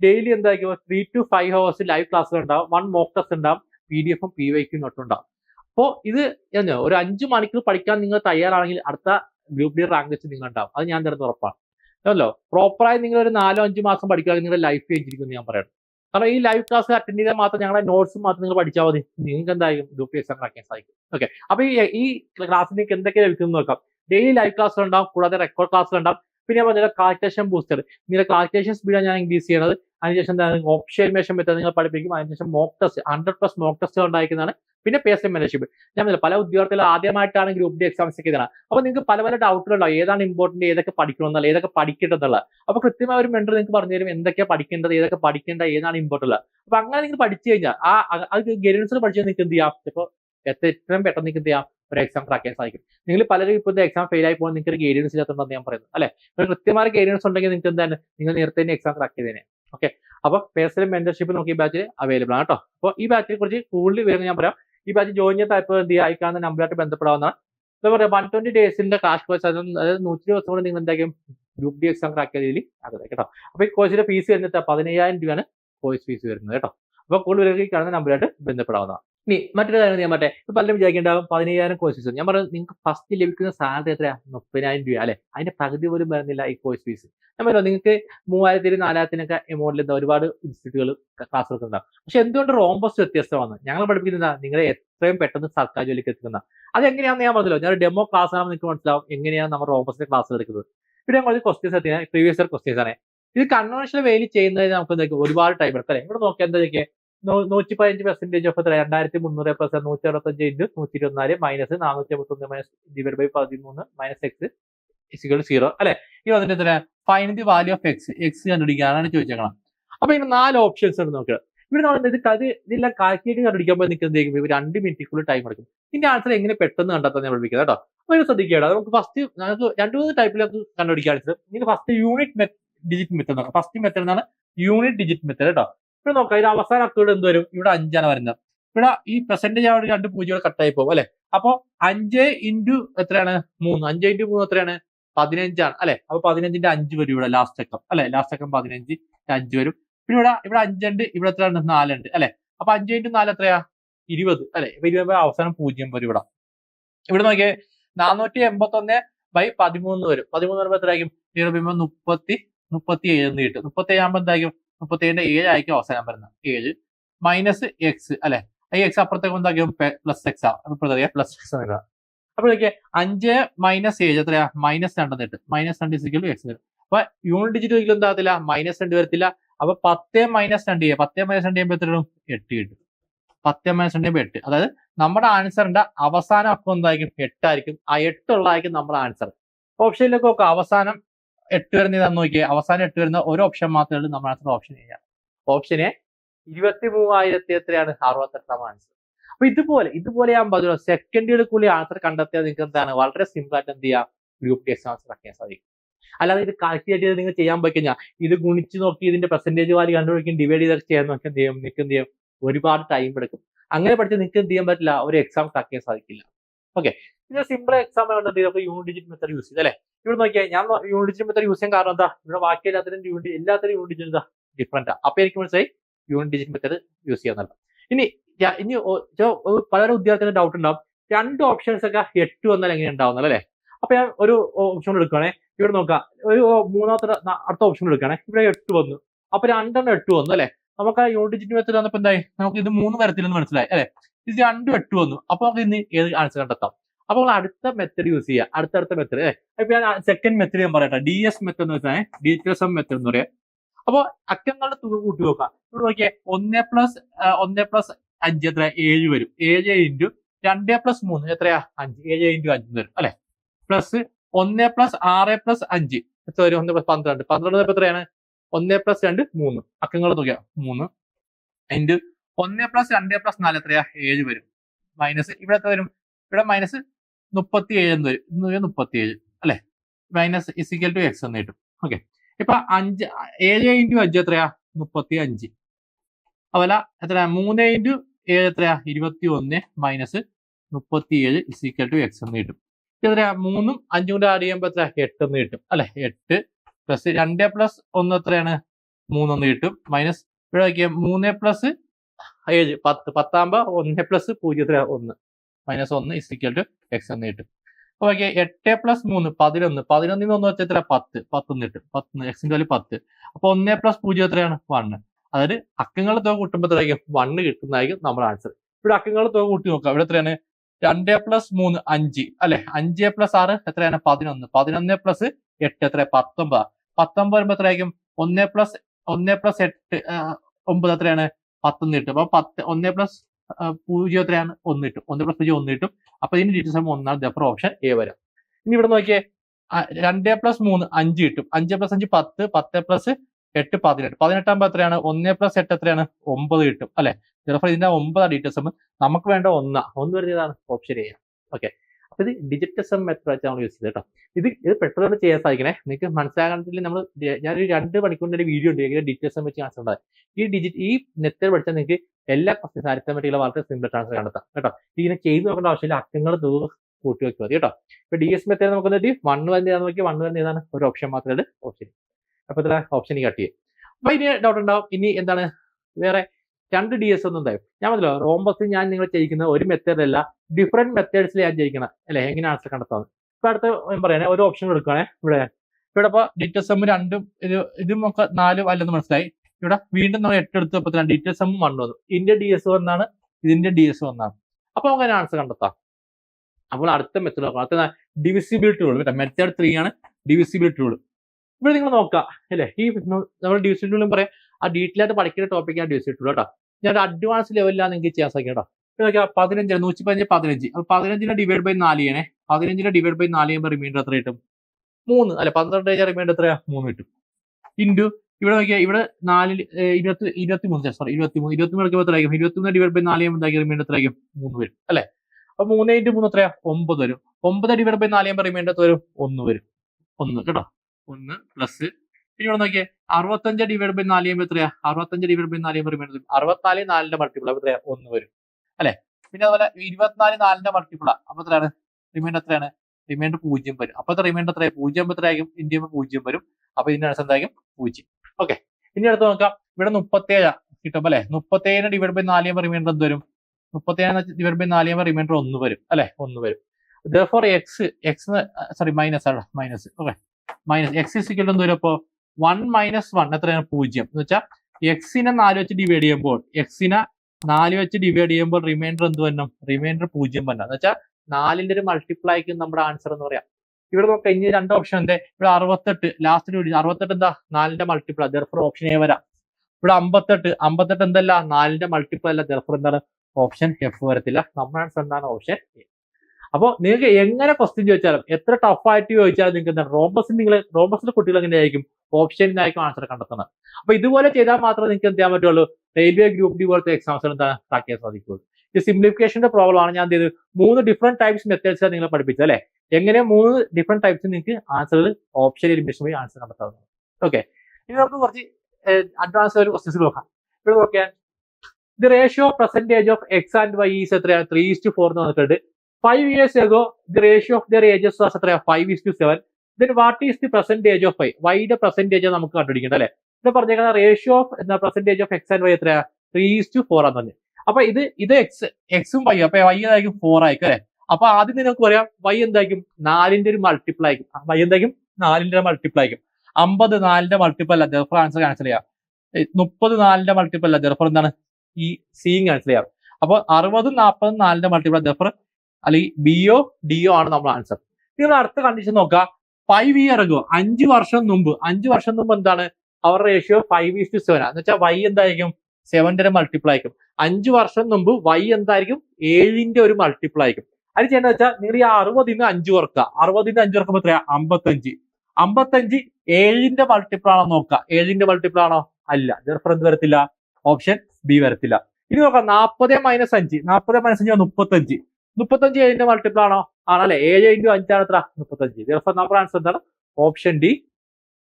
ഡെയിലി എന്തായിരിക്കും three to five hours live ക്ലാസ്സുകൾ ഉണ്ടാവും. വൺ മോക്ക് ടെസ്റ്റ് ഉണ്ടാവും. പി ഡി എഫും പി വൈക്കും ഉണ്ടാവും. അപ്പോൾ ഇത് എന്താ ഒരു അഞ്ച് മണിക്കൂർ പഠിക്കാൻ നിങ്ങൾ തയ്യാറാണെങ്കിൽ അടുത്ത ഗ്രൂപ്പ് ഡി റാങ്ക് വെച്ച് നിങ്ങൾ ഉണ്ടാവും. അത് ഞാൻ തരുന്ന ഉറപ്പാണ്. അല്ലോ പ്രോപ്പറായി നിങ്ങൾ ഒരു നാലോ അഞ്ച് മാസം പഠിക്കുക നിങ്ങളുടെ ലൈഫ് ചെയ്തിരിക്കും ഞാൻ പറയണം. കാരണം ഈ ലൈവ് ക്ലാസ് അറ്റൻഡ് ചെയ്താൽ മാത്രം ഞങ്ങളുടെ നോട്ട്സ് മാത്രം നിങ്ങൾ പഠിച്ചാൽ മതി. നിങ്ങൾക്ക് എന്തായാലും ഗ്രൂപ്പ് എക്സാം ആക്കാൻ സാധിക്കും. ഓക്കെ അപ്പൊ ഈ ഈ ക്ലാസ്സിൽ നിങ്ങൾക്ക് എന്തൊക്കെ ലഭിക്കുന്നു നോക്കാം. ഡെയിലി ലൈവ് ക്ലാസ് ഉണ്ടാവും കൂടാതെ റെക്കോർഡ് ക്ലാസ് ഉണ്ടാവും പിന്നെ പറഞ്ഞ കാൽക്കുലേഷൻ ബൂസ്റ്റർ നിങ്ങളുടെ കാൽക്കുലേഷൻ സ്പീഡാണ് ഞാൻ ഇൻക്രീസ് ചെയ്യുന്നത്. അതിനുശേഷം ഓപ്ഷൻ മെഷൻ മെത്തേഡ് നിങ്ങൾ പഠിപ്പിക്കും. അതിനുശേഷം mock test hundred plus mock test ഉണ്ടായിരിക്കുന്നതാണ്. പിന്നെ പേഴ്സണൽ മെന്റർഷിപ്പ് ഞാൻ പറഞ്ഞില്ല പല ഉദ്യോഗാർത്ഥികൾ ആദ്യമായിട്ടാണ് ഗ്രൂപ്പ് ഡി എക്സാംസ് ഒക്കെ അപ്പൊ നിങ്ങൾക്ക് പല പല ഡൗട്ടുകൾ ഉണ്ടാവും ഏതാണ് ഇമ്പോർട്ടന്റ് ഏതൊക്കെ പഠിക്കണമെന്നല്ല ഏതൊക്കെ പഠിക്കേണ്ടതുള്ള അപ്പൊ കൃത്യമായ ഒരു മെന്റർ നിങ്ങൾക്ക് പറഞ്ഞു തരും എന്തൊക്കെയാണ് പഠിക്കേണ്ടത് ഏതൊക്കെ പഠിക്കേണ്ട ഏതാണ് ഇമ്പോർട്ടന്റ് അപ്പൊ അങ്ങനെ നിങ്ങൾ പഠിച്ചു കഴിഞ്ഞാൽ ആ അത് ഗൈഡൻസിൽ പഠിച്ചാൽ നിങ്ങൾക്ക് എന്ത് ചെയ്യാം? ഇപ്പൊ എത്ര എത്രയും പെട്ടെന്ന് നിങ്ങൾക്ക് എന്ത് ചെയ്യാം? ഒരു എക്സാം ക്രാക്ക് ചെയ്യാൻ സാധിക്കും. നിങ്ങൾ പലരും ഇപ്പോൾ എക്സാം ഫെയിൽ ആയി പോകുമ്പോൾ നിങ്ങൾക്ക് ഒരു ഗൈഡൻസ് ഇല്ലാത്തതുകൊണ്ടാണ് ഞാൻ പറയുന്നത്. അല്ലെ? ഒരു കൃത്യമായ ഗൈഡൻസ് ഉണ്ടെങ്കിൽ നിങ്ങൾക്ക് എന്താണ്? നിങ്ങൾ നേരത്തെ തന്നെ എക്സാം ക്രാക്ക് ചെയ്തേനെ. ഓക്കെ അപ്പൊ പേഴ്സണൽ മെന്റർഷിപ്പ് നമുക്ക് ഈ ബാച്ചിൽ അവൈലബിൾ ആണ് കേട്ടോ. അപ്പോൾ ഈ ബാച്ചിനെ കുറിച്ച് കൂടുതൽ വിവരം ഞാൻ പറയാം. ഈ ബാച്ച് ജോയിൻ ചെയ്ത താല്പര്യം എന്ത് ചെയ്യുക? അയക്കാവുന്ന നമ്പറായിട്ട് ബന്ധപ്പെടാവുന്നതാണ്. എന്താ പറയുക വൺ ട്വന്റി ഡേയ്സിന്റെ കാശ് കോഴ്സ് അതായത് നൂറ്റി ദിവസം കൊണ്ട് നിങ്ങൾ എന്തായാലും ഗ്രൂപ്പ് ഡി എക്സാം ക്രാക്ക് ചെയ്തതിൽ അതെ കേട്ടോ. അപ്പൊ ഈ കോഴ്സിന്റെ ഫീസ് വരുന്നത് പതിനയ്യായിരം രൂപയാണ് കോഴ്സ് ഫീസ് വരുന്നത് കേട്ടോ. അപ്പൊ കൂടുതൽ വിവരങ്ങൾ നമ്പറായിട്ട് ബന്ധപ്പെടാവുന്നതാണ്. ഇനി മറ്റൊരു കാര്യം ഞാൻ പറയട്ടെ. ഇപ്പൊ പലരും വിചാരിക്കേണ്ടാവും പതിനയ്യായിരം കോഴ്സ് ഫീസ് ഞാൻ പറയുന്നത് നിങ്ങൾക്ക് ഫസ്റ്റ് ലഭിക്കുന്ന സാലറി എത്രയാ? മുപ്പതിനായിരം രൂപ അല്ലെ? അതിന്റെ പകുതി പോലും വരുന്നില്ല ഈ കോഴ്സ് ഫീസ് ഞാൻ പറയുന്നത് നിങ്ങൾക്ക് മൂവായിരത്തിന് നാലായിരത്തിനൊക്കെ എമൗണ്ടിൽ എന്താ ഒരുപാട് ഇൻസ്റ്റിറ്റ്യൂട്ടുകൾ ക്ലാസ് എടുക്കുന്നുണ്ടാവും പക്ഷെ എന്തുകൊണ്ട് റോംബസ് വ്യത്യസ്തമാണ്? ഞങ്ങൾ പഠിപ്പിക്കുന്നത് നിങ്ങളെ എത്രയും പെട്ടെന്ന് സർക്കാർ ജോലിക്ക് എത്തിക്കുന്ന അത് എങ്ങനെയാണെന്ന് ഞാൻ പറഞ്ഞല്ലോ ഞാൻ ഡെമോ ക്ലാസ് ആകുമ്പോൾ നിങ്ങൾക്ക് മനസ്സിലാവും എങ്ങനെയാണ് നമ്മൾ റോംബസിന്റെ ക്ലാസ് എടുക്കുന്നത്. ഇവിടെ കുറച്ച് ക്വസ്റ്റ്യൻസ് എത്തിയാൽ പ്രീവിയസ് ഇയർ ക്വസ്റ്റ്യൻസ് ആണ്. ഇത് കൺവെൻഷണൽ വേലി ചെയ്യുന്നതിന് നമുക്ക് എന്താ ഒരുപാട് ടൈം എടുക്കും ഇവിടെ നോക്കിയാൽ എന്താ നൂറ്റി പതിനഞ്ച് പെർസെന്റേജ് ഓഫ് എത്ര രണ്ടായിരത്തി മുന്നൂറ് പ്ലസ് നൂറ്റി അറുപത്തഞ്ച് ഇന്റു നൂറ്റി ഇരുപത്തിനാല് മൈനസ് നാനൂറ്റി അമ്പത്തൊന്ന് മൈനസ് ഡിവൈഡ് ബൈ പതിമൂന്ന് minus X is equal zero അല്ലെ? ഈ വന്നിട്ട് എത്ര find the value of X X കണ്ടുപിടിക്കാനാണ് ചോദിച്ചേക്കണം അപ്പൊ ഇങ്ങനെ നാല് ഓപ്ഷൻസ് ഉണ്ട് നോക്കുക ഇവിടെ നമ്മൾ ഇത് കഥ ഇതെല്ലാം കാൽക്കുലേറ്റ് കണ്ടുപിടിക്കാൻ പോയി ഇവർ രണ്ട് മിനിറ്റിക്കുള്ളിൽ ടൈം എടുക്കും. ഇതിന്റെ ആൻസർ എങ്ങനെ പെട്ടെന്ന് കണ്ടെത്താൻ ഞാൻ വിളിക്കുന്നത് കേട്ടോ. അപ്പൊ ഇത് ശ്രദ്ധിക്കുക നമുക്ക് ഫസ്റ്റ് നമുക്ക് രണ്ട് മൂന്ന് ടൈപ്പിൽ കണ്ടുപിടിക്കാൻ ഇതിന് first unit digit method first method എന്നാണ് യൂണിറ്റ് ഡിജിറ്റ് മെത്തേഡ് കേട്ടോ. ഇവിടെ നോക്കാം ഇത് അവസാന അക്കോട് എന്ത് വരും? ഇവിടെ അഞ്ചാണ് വരുന്നത്. ഇവിടെ ഈ പെർസെന്റേജ് അവിടെ രണ്ട് പൂജ്യം കട്ടായി പോകും അല്ലെ? അപ്പൊ അഞ്ച് ഇന്റു എത്രയാണ്? മൂന്ന്. അഞ്ച് ഇന്റു മൂന്ന് എത്രയാണ്? പതിനഞ്ചാണ് അല്ലെ? അപ്പൊ പതിനഞ്ചിന്റെ അഞ്ച് വരും ഇവിടെ ലാസ്റ്റ് അക്കം അല്ലെ? ലാസ്റ്റ് അക്കം പതിനഞ്ച് അഞ്ച് വരും. പിന്നെ ഇവിടെ ഇവിടെ അഞ്ചുണ്ട് ഇവിടെ എത്ര ഉണ്ട്? നാലുണ്ട് അല്ലെ? അപ്പൊ അഞ്ച് ഇന്റു നാല് എത്രയാ? ഇരുപത് അല്ലെ? ഇപ്പൊ ഇരുപത് അവസാനം പൂജ്യം വരും ഇവിടെ. ഇവിടെ നോക്കിയേ നാനൂറ്റി എൺപത്തി ഒന്ന് ബൈ പതിമൂന്ന് വരും. പതിമൂന്ന് വരുമ്പോ എത്രയായിരിക്കും? വരുമ്പോ മുപ്പത്തി മുപ്പത്തി ഏഴ് കിട്ടും. മുപ്പത്തി ഏഴാകുമ്പോ എന്തായിരിക്കും? മുപ്പത്തി ഏഴിന്റെ ഏഴ് ആയിരിക്കും അവസാനം വരുന്നത്. ഏഴ് മൈനസ് എക്സ് അല്ലെ? ഈ എക്സ് അപ്പുറത്തേക്ക് എന്താക്കും പ്ലസ് എക്സ് ആ. പ്ലസ് എക്സ് വരിക അപ്പോഴേക്ക് അഞ്ച് മൈനസ് ഏഴ് എത്രയാ? മൈനസ് രണ്ടെന്ന് കിട്ടും. മൈനസ് രണ്ട് ഇസിക്കൽ എക്സ് വരും. അപ്പൊ യൂണിറ്റ് ഡിജിറ്റ് ഒരിക്കലും എന്താകത്തില്ല മൈനസ് രണ്ട് വരത്തില്ല. അപ്പൊ പത്ത് മൈനസ് രണ്ട് ചെയ്യുക. പത്ത് മൈനസ് രണ്ട് ചെയ്യുമ്പോൾ എത്ര കിട്ടും? എട്ട് കിട്ടും. പത്ത് മൈനസ് രണ്ട് ചെയ്യുമ്പോൾ എട്ട്. അതായത് നമ്മുടെ ആൻസറിന്റെ അവസാന അക്കം എന്തായിരിക്കും? എട്ടായിരിക്കും ആ എട്ടുള്ളതായിരിക്കും നമ്മുടെ ആൻസർ ഓപ്ഷനിലേക്ക് നോക്കുക അവസാനം എട്ട് വരുന്ന ഇതാന്ന് നോക്കിയേ. അവസാനം എട്ട് വരുന്ന ഒരു ഓപ്ഷൻ മാത്രമേ ഉള്ളൂ. നമ്മൾ ആൻസർ ഓപ്ഷൻ ചെയ്യാം ഓപ്ഷന് ഇരുപത്തി മൂവായിരത്തി എത്രയാണ്? അറുപത്തെട്ടാം ആൻസർ അപ്പൊ ഇതുപോലെ ഇതുപോലെ ഞാൻ പറഞ്ഞു സെക്കൻഡുകൾക്കുള്ളിൽ ആൻസർ കണ്ടെത്തിയാൽ നിങ്ങൾക്ക് എന്താണ്? വളരെ സിമ്പിൾ ആയിട്ട് എന്ത് ചെയ്യാം? ഗ്രൂപ്പ് ടെസ്റ്റ് ആൻസർ ആക്കാൻ സാധിക്കും. അല്ലാതെ ഇത് കാൽക്കുലേറ്റ് ചെയ്ത് നിങ്ങൾ ചെയ്യാൻ പോയി കഴിഞ്ഞാൽ ഇത് ഗുണിച്ച് നോക്കി ഇതിന്റെ പെർസെന്റേജ് വാല്യൂ കണ്ടുപിടിക്കും ഡിവൈഡ് ചെയ്ത് ചെയ്യാൻ നോക്കി എന്ത് ചെയ്യും? നിങ്ങൾക്ക് എന്ത് ചെയ്യും? ഒരുപാട് ടൈം എടുക്കും. അങ്ങനെ പഠിച്ച് നിങ്ങൾക്ക് എന്ത് ചെയ്യാൻ പറ്റില്ല? ഒരു എക്സാം ആക്കാൻ സാധിക്കില്ല. ഓക്കെ ഇത് സിമ്പിൾ എക്സാം ആയതുകൊണ്ട് എന്ത് ചെയ്യും? യൂണിറ്റ് മെത്തേഡ് യൂസ് ചെയ്ത് അല്ലേ? ഇവിടെ നോക്കിയാൽ ഞാൻ യൂണിറ്റ് മെത്തഡ് യൂസ് ചെയ്യാൻ കാരണം എന്താ? ഇവിടെ ബാക്കി എല്ലാത്തിനും യൂണിറ്റ് എല്ലാത്തിനും യൂണിറ്റ് ഡിജിറ്റ് എന്താ? ഡിഫറെന്റ് അപ്പൊ എനിക്ക് മനസ്സിലായി യൂണിറ്റ് ഡിജിറ്റ് മെത്തഡ് യൂസ് ചെയ്യാന്നുള്ളത് ഇനി ഇനി പല ഉദ്യോഗത്തിന് ഡൗട്ട് ഉണ്ടാവും. രണ്ട് ഓപ്ഷൻസ് ഒക്കെ എട്ട് വന്നാൽ എങ്ങനെ ഉണ്ടാവുന്നത് അല്ലേ? അപ്പൊ ഞാൻ ഒരു ഓപ്ഷൻ എടുക്കുകയാണെ ഇവിടെ നോക്കാം. ഒരു മൂന്നാമത്തെ അടുത്ത ഓപ്ഷൻ എടുക്കുകയാണെ ഇവിടെ എട്ട് വന്നു. അപ്പൊ രണ്ടെണ്ണം എട്ട് വന്നു അല്ലെ? നമുക്ക് ആ യൂണിറ്റ് ഡിജിറ്റ് മെത്തഡ് വന്നപ്പോ എന്തായി? നമുക്ക് ഇത് മൂന്ന് തരത്തിലെന്ന് മനസ്സിലായി അല്ലെ? ഇത് രണ്ടും എട്ട് വന്നു. അപ്പൊ നമുക്ക് ഇന്ന് ഏത് ആൻസർ കണ്ടെത്താം? അപ്പൊ നമ്മൾ അടുത്ത മെത്തഡ് യൂസ് ചെയ്യുക അടുത്തടുത്ത മെത്തഡ് ഇപ്പൊ ഞാൻ സെക്കൻഡ് മെത്തഡ് ഞാൻ പറയട്ടെ ഡി എസ് മെത്തഡ് എന്ന് വെച്ചാൽ ഡി എസ് മെത്തഡ് എന്ന് പറയാം. അപ്പോൾ അക്കങ്ങളുടെ തുക കൂട്ടി നോക്കാം. ഇവിടെ നോക്കിയാൽ ഒന്ന് പ്ലസ് ഒന്ന് പ്ലസ് അഞ്ച് എത്ര ഏഴ് വരും. ഏഴ് ഇന്റു രണ്ട് പ്ലസ് മൂന്ന് എത്രയാ? അഞ്ച്. ഏഴ് ഇന്റു അഞ്ച് വരും അല്ലെ? പ്ലസ് ഒന്ന് പ്ലസ് ആറ് പ്ലസ് അഞ്ച്. എത്ര വരും? ഒന്ന് പ്ലസ് പന്ത്രണ്ട്. പന്ത്രണ്ട് എത്രയാണ്? ഒന്ന് പ്ലസ് രണ്ട് മൂന്ന്. അക്കങ്ങൾ തുക മൂന്ന്. ഇന്റു ഒന്ന് പ്ലസ് രണ്ട് പ്ലസ് നാല് എത്രയാ? ഏഴ് വരും. മൈനസ് ഇവിടെ എത്ര വരും? ഇവിടെ മൈനസ് മുപ്പത്തി ഏഴ് എന്ന് വരും. ഇന്ന് വരും മുപ്പത്തി ഏഴ് അല്ലെ മൈനസ് ഇസിക്കൽ ടു എക്സ് എന്ന് കിട്ടും. ഓക്കെ ഇപ്പൊ അഞ്ച് ഏഴ് ഇന്റു അഞ്ച് എത്രയാ? മുപ്പത്തി അഞ്ച് അതുപോലെ എത്രയാ? മൂന്ന് ഇന്റു ഏഴ് എത്രയാ? ഇരുപത്തി ഒന്ന് മൈനസ് മുപ്പത്തി ഏഴ് ഇസിക്കൽ ടു എക്സ് എന്ന് കിട്ടും. എത്രയാ? മൂന്നും അഞ്ചും കൂടെ ആഡ് ചെയ്യുമ്പോൾ എത്ര എട്ട് എന്ന് കിട്ടും. അല്ലെ? എട്ട് പ്ലസ് രണ്ട് പ്ലസ് ഒന്ന് എത്രയാണ്? മൂന്നൊന്ന് കിട്ടും. മൈനസ് ഇവിടെ നോക്കിയാൽ മൂന്ന് പ്ലസ് ഏഴ് പത്ത് പത്താകുമ്പോൾ ഒന്ന് പ്ലസ് പൂജ്യം എത്ര ഒന്ന്. മൈനസ് ഒന്ന് ഇസിക്കൽ ടു എക്സ് എന്ന് കിട്ടും. ഓക്കെ എട്ട് പ്ലസ് മൂന്ന് പതിനൊന്ന്. പതിനൊന്നിൽ നിന്ന് ഒന്ന് വെച്ചാൽ എത്ര? പത്ത്. പത്തൊന്ന് കിട്ടും. പത്ത് എക്സിന്റെ വലിയ പത്ത്. അപ്പൊ ഒന്ന് പ്ലസ് പൂജ്യം എത്രയാണ്? വണ്ണ് അതായത് അക്കങ്ങൾ തുക കൂട്ടുമ്പോൾ എത്രയായിരിക്കും വണ്ണ് കിട്ടുന്നതായിരിക്കും നമ്മുടെ ആൻസർ ഇവിടെ അക്കങ്ങൾ തുക കൂട്ടി നോക്കാം. ഇവിടെ എത്രയാണ്? രണ്ട് പ്ലസ് മൂന്ന് അഞ്ച്. അല്ലെ? അഞ്ച് പ്ലസ് ആറ് എത്രയാണ്? പതിനൊന്ന്. പതിനൊന്ന് പ്ലസ് എട്ട് എത്ര? പത്തൊമ്പത്. പത്തൊമ്പത് വരുമ്പോ എത്രയായിരിക്കും? ഒന്ന് പ്ലസ് ഒന്ന് പ്ലസ് എട്ട് ഒമ്പത് എത്രയാണ്? പത്തൊന്ന് കിട്ടും. അപ്പൊ പത്ത് ഒന്ന് പ്ലസ് പൂജ്യം എത്രയാണ്? ഒന്ന് കിട്ടും ഒന്ന് പ്ലസ് പൂജ്യം ഒന്ന് കിട്ടും അപ്പൊ ഇതിന്റെ ഡീറ്റെയിൽസ് ആകുമ്പോൾ ഒന്നാണ് ദഫർ ഓപ്ഷൻ എ വരാം. ഇനി ഇവിടെ നോക്കിയേ. രണ്ട് പ്ലസ് മൂന്ന് അഞ്ച് കിട്ടും. അഞ്ച് പ്ലസ് അഞ്ച് പത്ത് പത്ത് പ്ലസ് എട്ട് പതിനെട്ട്. പതിനെട്ടാകുമ്പോൾ എത്രയാണ്? ഒന്ന് പ്ലസ് എട്ട് എത്രയാണ്? ഒമ്പത് കിട്ടും. അല്ലെ? ചിലപ്പോൾ ഇതിന്റെ ഒമ്പതാണ് ഡീറ്റെയിൽസ് നമുക്ക് വേണ്ട ഒന്നാ. ഒന്ന് വരുന്നതാണ് ഓപ്ഷൻ എ ഓക്കെ അപ്പൊ ഇത് ഡിജിറ്റസം മെത്തേഡ് വെച്ചാൽ നമ്മൾ യൂസ് ചെയ്തത് കേട്ടോ ഇത് ഇത് പെട്ടെന്ന് ചെയ്യാൻ സാധിക്കണേ. നിങ്ങൾക്ക് മനസ്സിലാകണമെങ്കിൽ നമ്മൾ ഞാനൊരു രണ്ട് മണിക്കൂറിന്റെ വീഡിയോ ഉണ്ട്. എങ്ങനെ ഡിജിറ്റസം വെച്ച് കാണിച്ചു ഉണ്ടായത് ഈ ഡിജിറ്റ് ഈ മെത്തേഡ് പഠിച്ചാൽ നിങ്ങൾക്ക് എല്ലാ ക്വസ്റ്റ്യൻസ് അരിത്തമെറ്റിക്കുള്ള വളരെ സിമ്പിൾ ആൻസർ കണ്ടെത്താം. കേട്ടോ? ഇതിനെ ചെയ്ത് നോക്കേണ്ട ആവശ്യമില്ല. അക്കങ്ങൾ തൂവ് കൂട്ടി വെക്കുക മതി. കേട്ടോ? ഇപ്പൊ ഡി എസ് മെത്തേഡ് നമുക്ക് എന്നിട്ട് വൺ തന്നെ നോക്കി വൺ തന്നെ ഏതാണ് ഒരു ഓപ്ഷൻ മാത്രമേ ഓപ്ഷൻ അപ്പൊ ഇത്ര ഓപ്ഷൻ കട്ട് ചെയ്യും. അപ്പൊ ഇനി ഡൗട്ട് ഉണ്ടാവും. ഇനി എന്താണ്? വേറെ രണ്ട് ഡി എസ് ഒന്നും തരും ഞാൻ പറഞ്ഞല്ലോ റോംബസ് ഞാൻ നിങ്ങൾ ചെയ്യിക്കുന്ന ഒരു മെത്തേഡ് അല്ല ഡിഫറെന്റ് മെത്തേഡ്സിൽ ഞാൻ ചെയ്യിക്കണം. അല്ലെ എങ്ങനെ ആൻസർ കണ്ടെത്താം ഇപ്പൊ അടുത്ത ഞാൻ ഒരു ഓപ്ഷൻ എടുക്കുകയാണെ ഇവിടെ. ഇവിടെ ഇപ്പൊ ഡിറ്റസം രണ്ടും ഇത് ഇതും ഒക്കെ നാലും അല്ലെന്ന് മനസ്സിലായി. ഇവിടെ വീണ്ടും നമ്മൾ എട്ട് എടുത്ത് എടുത്തപ്പോൾ ഡിറ്റസം വൺ വന്നു ഇതിന്റെ ഡി എസ് ഒന്നാണ് ഇതിന്റെ ഡി എസ് ഒന്നാണ് അപ്പൊ അതിന് ആൻസർ കണ്ടെത്താം. അപ്പോൾ അടുത്ത മെത്തേഡ് നോക്കാം. അടുത്ത ഡിവിസിബിലിറ്റി റൂൾ മെത്തേഡ് ത്രീ ആണ് ഡിവിസിബിലിറ്റി റൂൾ ഇവിടെ നിങ്ങൾ നോക്കുക അല്ലേ? ഈ നമ്മൾ ഡിവിസിബിലിറ്റി റൂളും പറയാം ആ ഡീറ്റെയിൽ ആയിട്ട് പഠിക്കുന്ന ടോപ്പിക്കാണ് ഡിവിസിബിലിറ്റി റൂൾ കേട്ടോ. ഞാൻ അഡ്വാൻസ് ലെവലിലാണ് നിങ്ങൾക്ക് ചെയ്യാൻ സാധിക്കും കേട്ടോ. പതിനഞ്ച് നൂറ്റി പതിനഞ്ച് പതിനഞ്ച്. അപ്പൊ പതിനഞ്ചിനെ ഡിവൈഡ് ബൈ നാല് ചെയ്യണേ. പതിനഞ്ചിനെ ഡിവൈഡ് ബൈ നാല് ചെയ്യുമ്പോൾ റിമൈൻഡർ എത്ര കിട്ടും? മൂന്ന്. അല്ല പന്ത്രണ്ട് കഴിഞ്ഞാൽ റിമൈൻഡർ എത്രയാ? മൂന്ന് കിട്ടും. ഇൻഡു ഇവിടെ നോക്കിയാൽ ഇവിടെ നാലിൽ ഇരുപത്തി ഇരുപത്തി മൂന്ന് സോറി ഇരുപത്തി മൂന്ന് ഇരുപത്തി മൂന്ന് എത്ര ആയിരിക്കും? ഇരുപത്തി മൂന്ന് ഡിവൈഡ് ബൈ നാല് ചെയ്യുമ്പോൾ എന്തായിരിക്കും റിമൈൻഡർ എത്ര ആയിരിക്കും? മൂന്ന് വരും. അല്ലെ? അപ്പൊ മൂന്ന് ഇന്റു മൂന്ന് എത്രയാ? ഒമ്പത് വരും. ഒമ്പത് ഡിവൈഡ് ബൈ നാല് ചെയ്യുമ്പോൾ റിമൈൻഡർ എത്ര വരും? ഒന്ന് വരും. ഒന്ന് കേട്ടോ? ഒന്ന് പ്ലസ് പിന്നെ ഇവിടെ നോക്കിയേ. അറുപത്തഞ്ച് ഡിവൈഡ് ബൈ നാല് ചെയ്യുമ്പോൾ എത്രയാ? അറുപത്തഞ്ച് ഡിവൈഡ് ബൈ നാല് ചെയ്യുമ്പോൾ റിമൈൻഡർ അറുപത്തിനാല് നാലിന്റെ മൾട്ടിപ്പിൾ എത്രയാ? ഒന്ന് വരും. അല്ലെ? പിന്നെ അതുപോലെ ഇരുപത്തിനാല് നാലിന്റെ മൾട്ടിപ്പിളാ അപ്പൊ എത്രയാണ്? റിമൈൻഡർ എത്രയാണ്? റിമൈൻഡർ പൂജ്യം വരും. അപ്പോഴത്തെ റിമൈൻഡർ എത്രയാണ് പൂജ്യം എത്രയായിരിക്കും ഇന്ത്യ പൂജ്യം വരും. അപ്പൊ ഇതിന്റെ ആൻസർ എന്തായിരിക്കും? പൂജ്യം. ഓക്കെ ഇനി അടുത്ത് നോക്കാം. ഇവിടെ മുപ്പത്തേഴ് കിട്ടും അല്ലെ? മുപ്പത്തേഴിന് ഡിവൈഡ് ബൈ നാല് ചെയ്യുമ്പോൾ റിമൈൻഡർ എന്ത് വരും? മുപ്പത്തേഴ് ഡിവൈഡ് ബൈ നാല് ചെയ്യുമ്പോൾ റിമൈൻഡർ ഒന്ന് വരും. അല്ലെ? ഒന്ന് വരും. Four X X sorry minus ആണ് minus okay minus X is equal എന്ത് വരും അപ്പോ? വൺ മൈനസ് വൺ എത്രയാണ്? പൂജ്യം. എന്ന് വെച്ചാൽ എക്സിനെ നാല് വെച്ച് ഡിവൈഡ് ചെയ്യുമ്പോൾ എക്സിനെ നാല് വെച്ച് ഡിവൈഡ് ചെയ്യുമ്പോൾ റിമൈൻഡർ എന്ത് വരണം? റിമൈൻഡർ പൂജ്യം വരണം. എന്ന് വെച്ചാൽ നാലിന്റെ ഒരു മൾട്ടിപ്ലൈക്ക് നമ്മുടെ ആൻസർ എന്ന് പറയാം. ഇവിടെ നോക്കാം ഇനി രണ്ട് ഓപ്ഷൻ ഉണ്ട്. ഇവിടെ അറുപത്തെട്ട് ലാസ്റ്റ് അറുപത്തെട്ട് എന്താ? നാലിന്റെ മൾട്ടിപ്ലൈ ദർഫർ ഓപ്ഷൻ എ വരാം. ഇവിടെ അമ്പത്തെട്ട് അമ്പത്തെട്ട് എന്തല്ല? നാലിന്റെ മൾട്ടിപ്ലൈ അല്ല. ദർഫർ എന്താണ്? ഓപ്ഷൻ എഫ് വരത്തില്ല. നമ്മുടെ ആൻസർ എന്താണ്? ഓപ്ഷൻ എ അപ്പോൾ നിങ്ങൾക്ക് എങ്ങനെ ക്വസ്റ്റ്യൻ ചോദിച്ചാലും എത്ര ടഫ് ആയിട്ട് ചോദിച്ചാലും നിങ്ങൾക്ക് എന്താണ്? റോബസ് നിങ്ങൾ റോബസിന്റെ കുട്ടികൾ എങ്ങനെയായിരിക്കും? ഓപ്ഷനിലായിരിക്കും ആൻസർ കണ്ടെത്തുന്നത്. അപ്പൊ ഇതുപോലെ ചെയ്താൽ മാത്രമേ നിങ്ങൾക്ക് എന്ത് ചെയ്യാൻ പറ്റുള്ളൂ? റെയിൽവേ ഗ്രൂപ്പ് ഡി പോലത്തെ എക്സാംസ് താക്കിയാൻ സാധിക്കുള്ളൂ. ഈ സിംപ്ലിഫിക്കേഷന്റെ പ്രോബ്ലം ആണ്. ഞാൻ എന്ത് ചെയ്തത് മൂന്ന് ഡിഫറെന്റ് ടൈപ്സ് മെത്തേഡ്സ് നിങ്ങൾ പഠിപ്പിച്ചത് അല്ലെ? എങ്ങനെ മൂന്ന് ഡിഫറെന്റ് ടൈപ്സ് നിങ്ങൾക്ക് ആൻസർ ഓപ്ഷൻ എലിമിനേഷൻ വഴി ആൻസർ കണ്ടെത്താവുന്നത് ഓക്കെ ഇനി നമുക്ക് കുറച്ച് അഡ്വാൻസ് ഒരു ക്വസ്റ്റ്യൻസ് നോക്കാം. ഇവിടെ നോക്കിയാൽ the ratio of percentage of X and Y is എത്രയാണ്? ത്രീ ഇസ് ഫോർ എന്ന് പറഞ്ഞിട്ടുണ്ട് five years ago the ratio of their ages എത്രയാണ്? Five is to seven then what is the percentage of Y വൈയുടെ percentage നമുക്ക് കണ്ടുപിടിക്കേണ്ടത് അല്ലെ? ഇത് പറഞ്ഞേക്കുന്ന റേഷ്യോ ഓഫ് എന്താ percentage of X and Y എത്രയാ? ത്രീ ഈസ് ടു ഫോർ ആണെന്ന് പറഞ്ഞു. അപ്പൊ ഇത് ഇത് എക്സ് എക്സും വൈ അപ്പൊ വൈ എന്തായിരിക്കും ഫോർ ആയിരിക്കും അല്ലെ? അപ്പൊ ആദ്യം നിങ്ങൾക്ക് പറയാം വൈ എന്തായിരിക്കും? നാലിന്റെ ഒരു മൾട്ടിപ്പിൾ ആയിരിക്കും. വൈ എന്തായിരിക്കും? നാലിന്റെ മൾട്ടിപ്പിൾ ആയിരിക്കും. അമ്പത് നാലിന്റെ മൾട്ടിപ്പിൾ അല്ല ദർഫർ ആൻസർ ക്യാൻസൽ ചെയ്യാം. മുപ്പത് നാലിന്റെ മൾട്ടിപ്പിൾ അല്ല ദർഫർ എന്താണ്? ഈ സിയും ക്യാൻസൽ ചെയ്യാം. അപ്പൊ അറുപതും നാൽപ്പതും നാലിന്റെ മൾട്ടിപ്പിൾ ദർഫർ അല്ലെങ്കിൽ ബിഒ ഡിഒ ആണ് നമ്മുടെ ആൻസർ നിങ്ങൾ അടുത്ത കണ്ടീഷൻ നോക്കുക ഫൈവ് ഇയർ അഗോ അഞ്ച് വർഷം മുമ്പ് അഞ്ച് വർഷം മുമ്പ് എന്താണ്? അവർ ratio five is to seven എന്ന് വെച്ചാൽ വൈ എന്തായിരിക്കും? സെവന്റെ മൾട്ടിപ്ലൈ ആയിരിക്കും. അഞ്ച് വർഷം മുമ്പ് വൈ എന്തായിരിക്കും? ഏഴിന്റെ ഒരു മൾട്ടിപ്ലൈ ആയിരിക്കും. അത് ചെയ്യേണ്ടത് വെച്ചാൽ നിങ്ങൾ ഈ അറുപതിന് അഞ്ച് വർക്കുക അറുപതിന് അഞ്ച് കുറക്കുമ്പോൾ എത്രയാ? അമ്പത്തഞ്ച്. അമ്പത്തഞ്ച് ഏഴിന്റെ മൾട്ടിപ്പിൾ ആണോ നോക്കുക. ഏഴിന്റെ മൾട്ടിപ്പിൾ ആണോ? അല്ല. ജെർഫർ എന്ത് വരത്തില്ല? ഓപ്ഷൻ ബി വരത്തില്ല. ഇനി നോക്കാം. നാൽപ്പത് മൈനസ് അഞ്ച്. നാൽപ്പത് മൈനസ് അഞ്ച് മുപ്പത്തഞ്ച്. മുപ്പത്തഞ്ച് ഏഴിന്റെ മൾട്ടിപ്പിൾ ആണോ? ആണല്ലേ? ഏഴ് ഇന്റു അഞ്ചാണ് എത്ര? മുപ്പത്തഞ്ച്. ജെർഫർ നമ്മുടെ ആൻസർ എന്താണ്? ഓപ്ഷൻ ഡി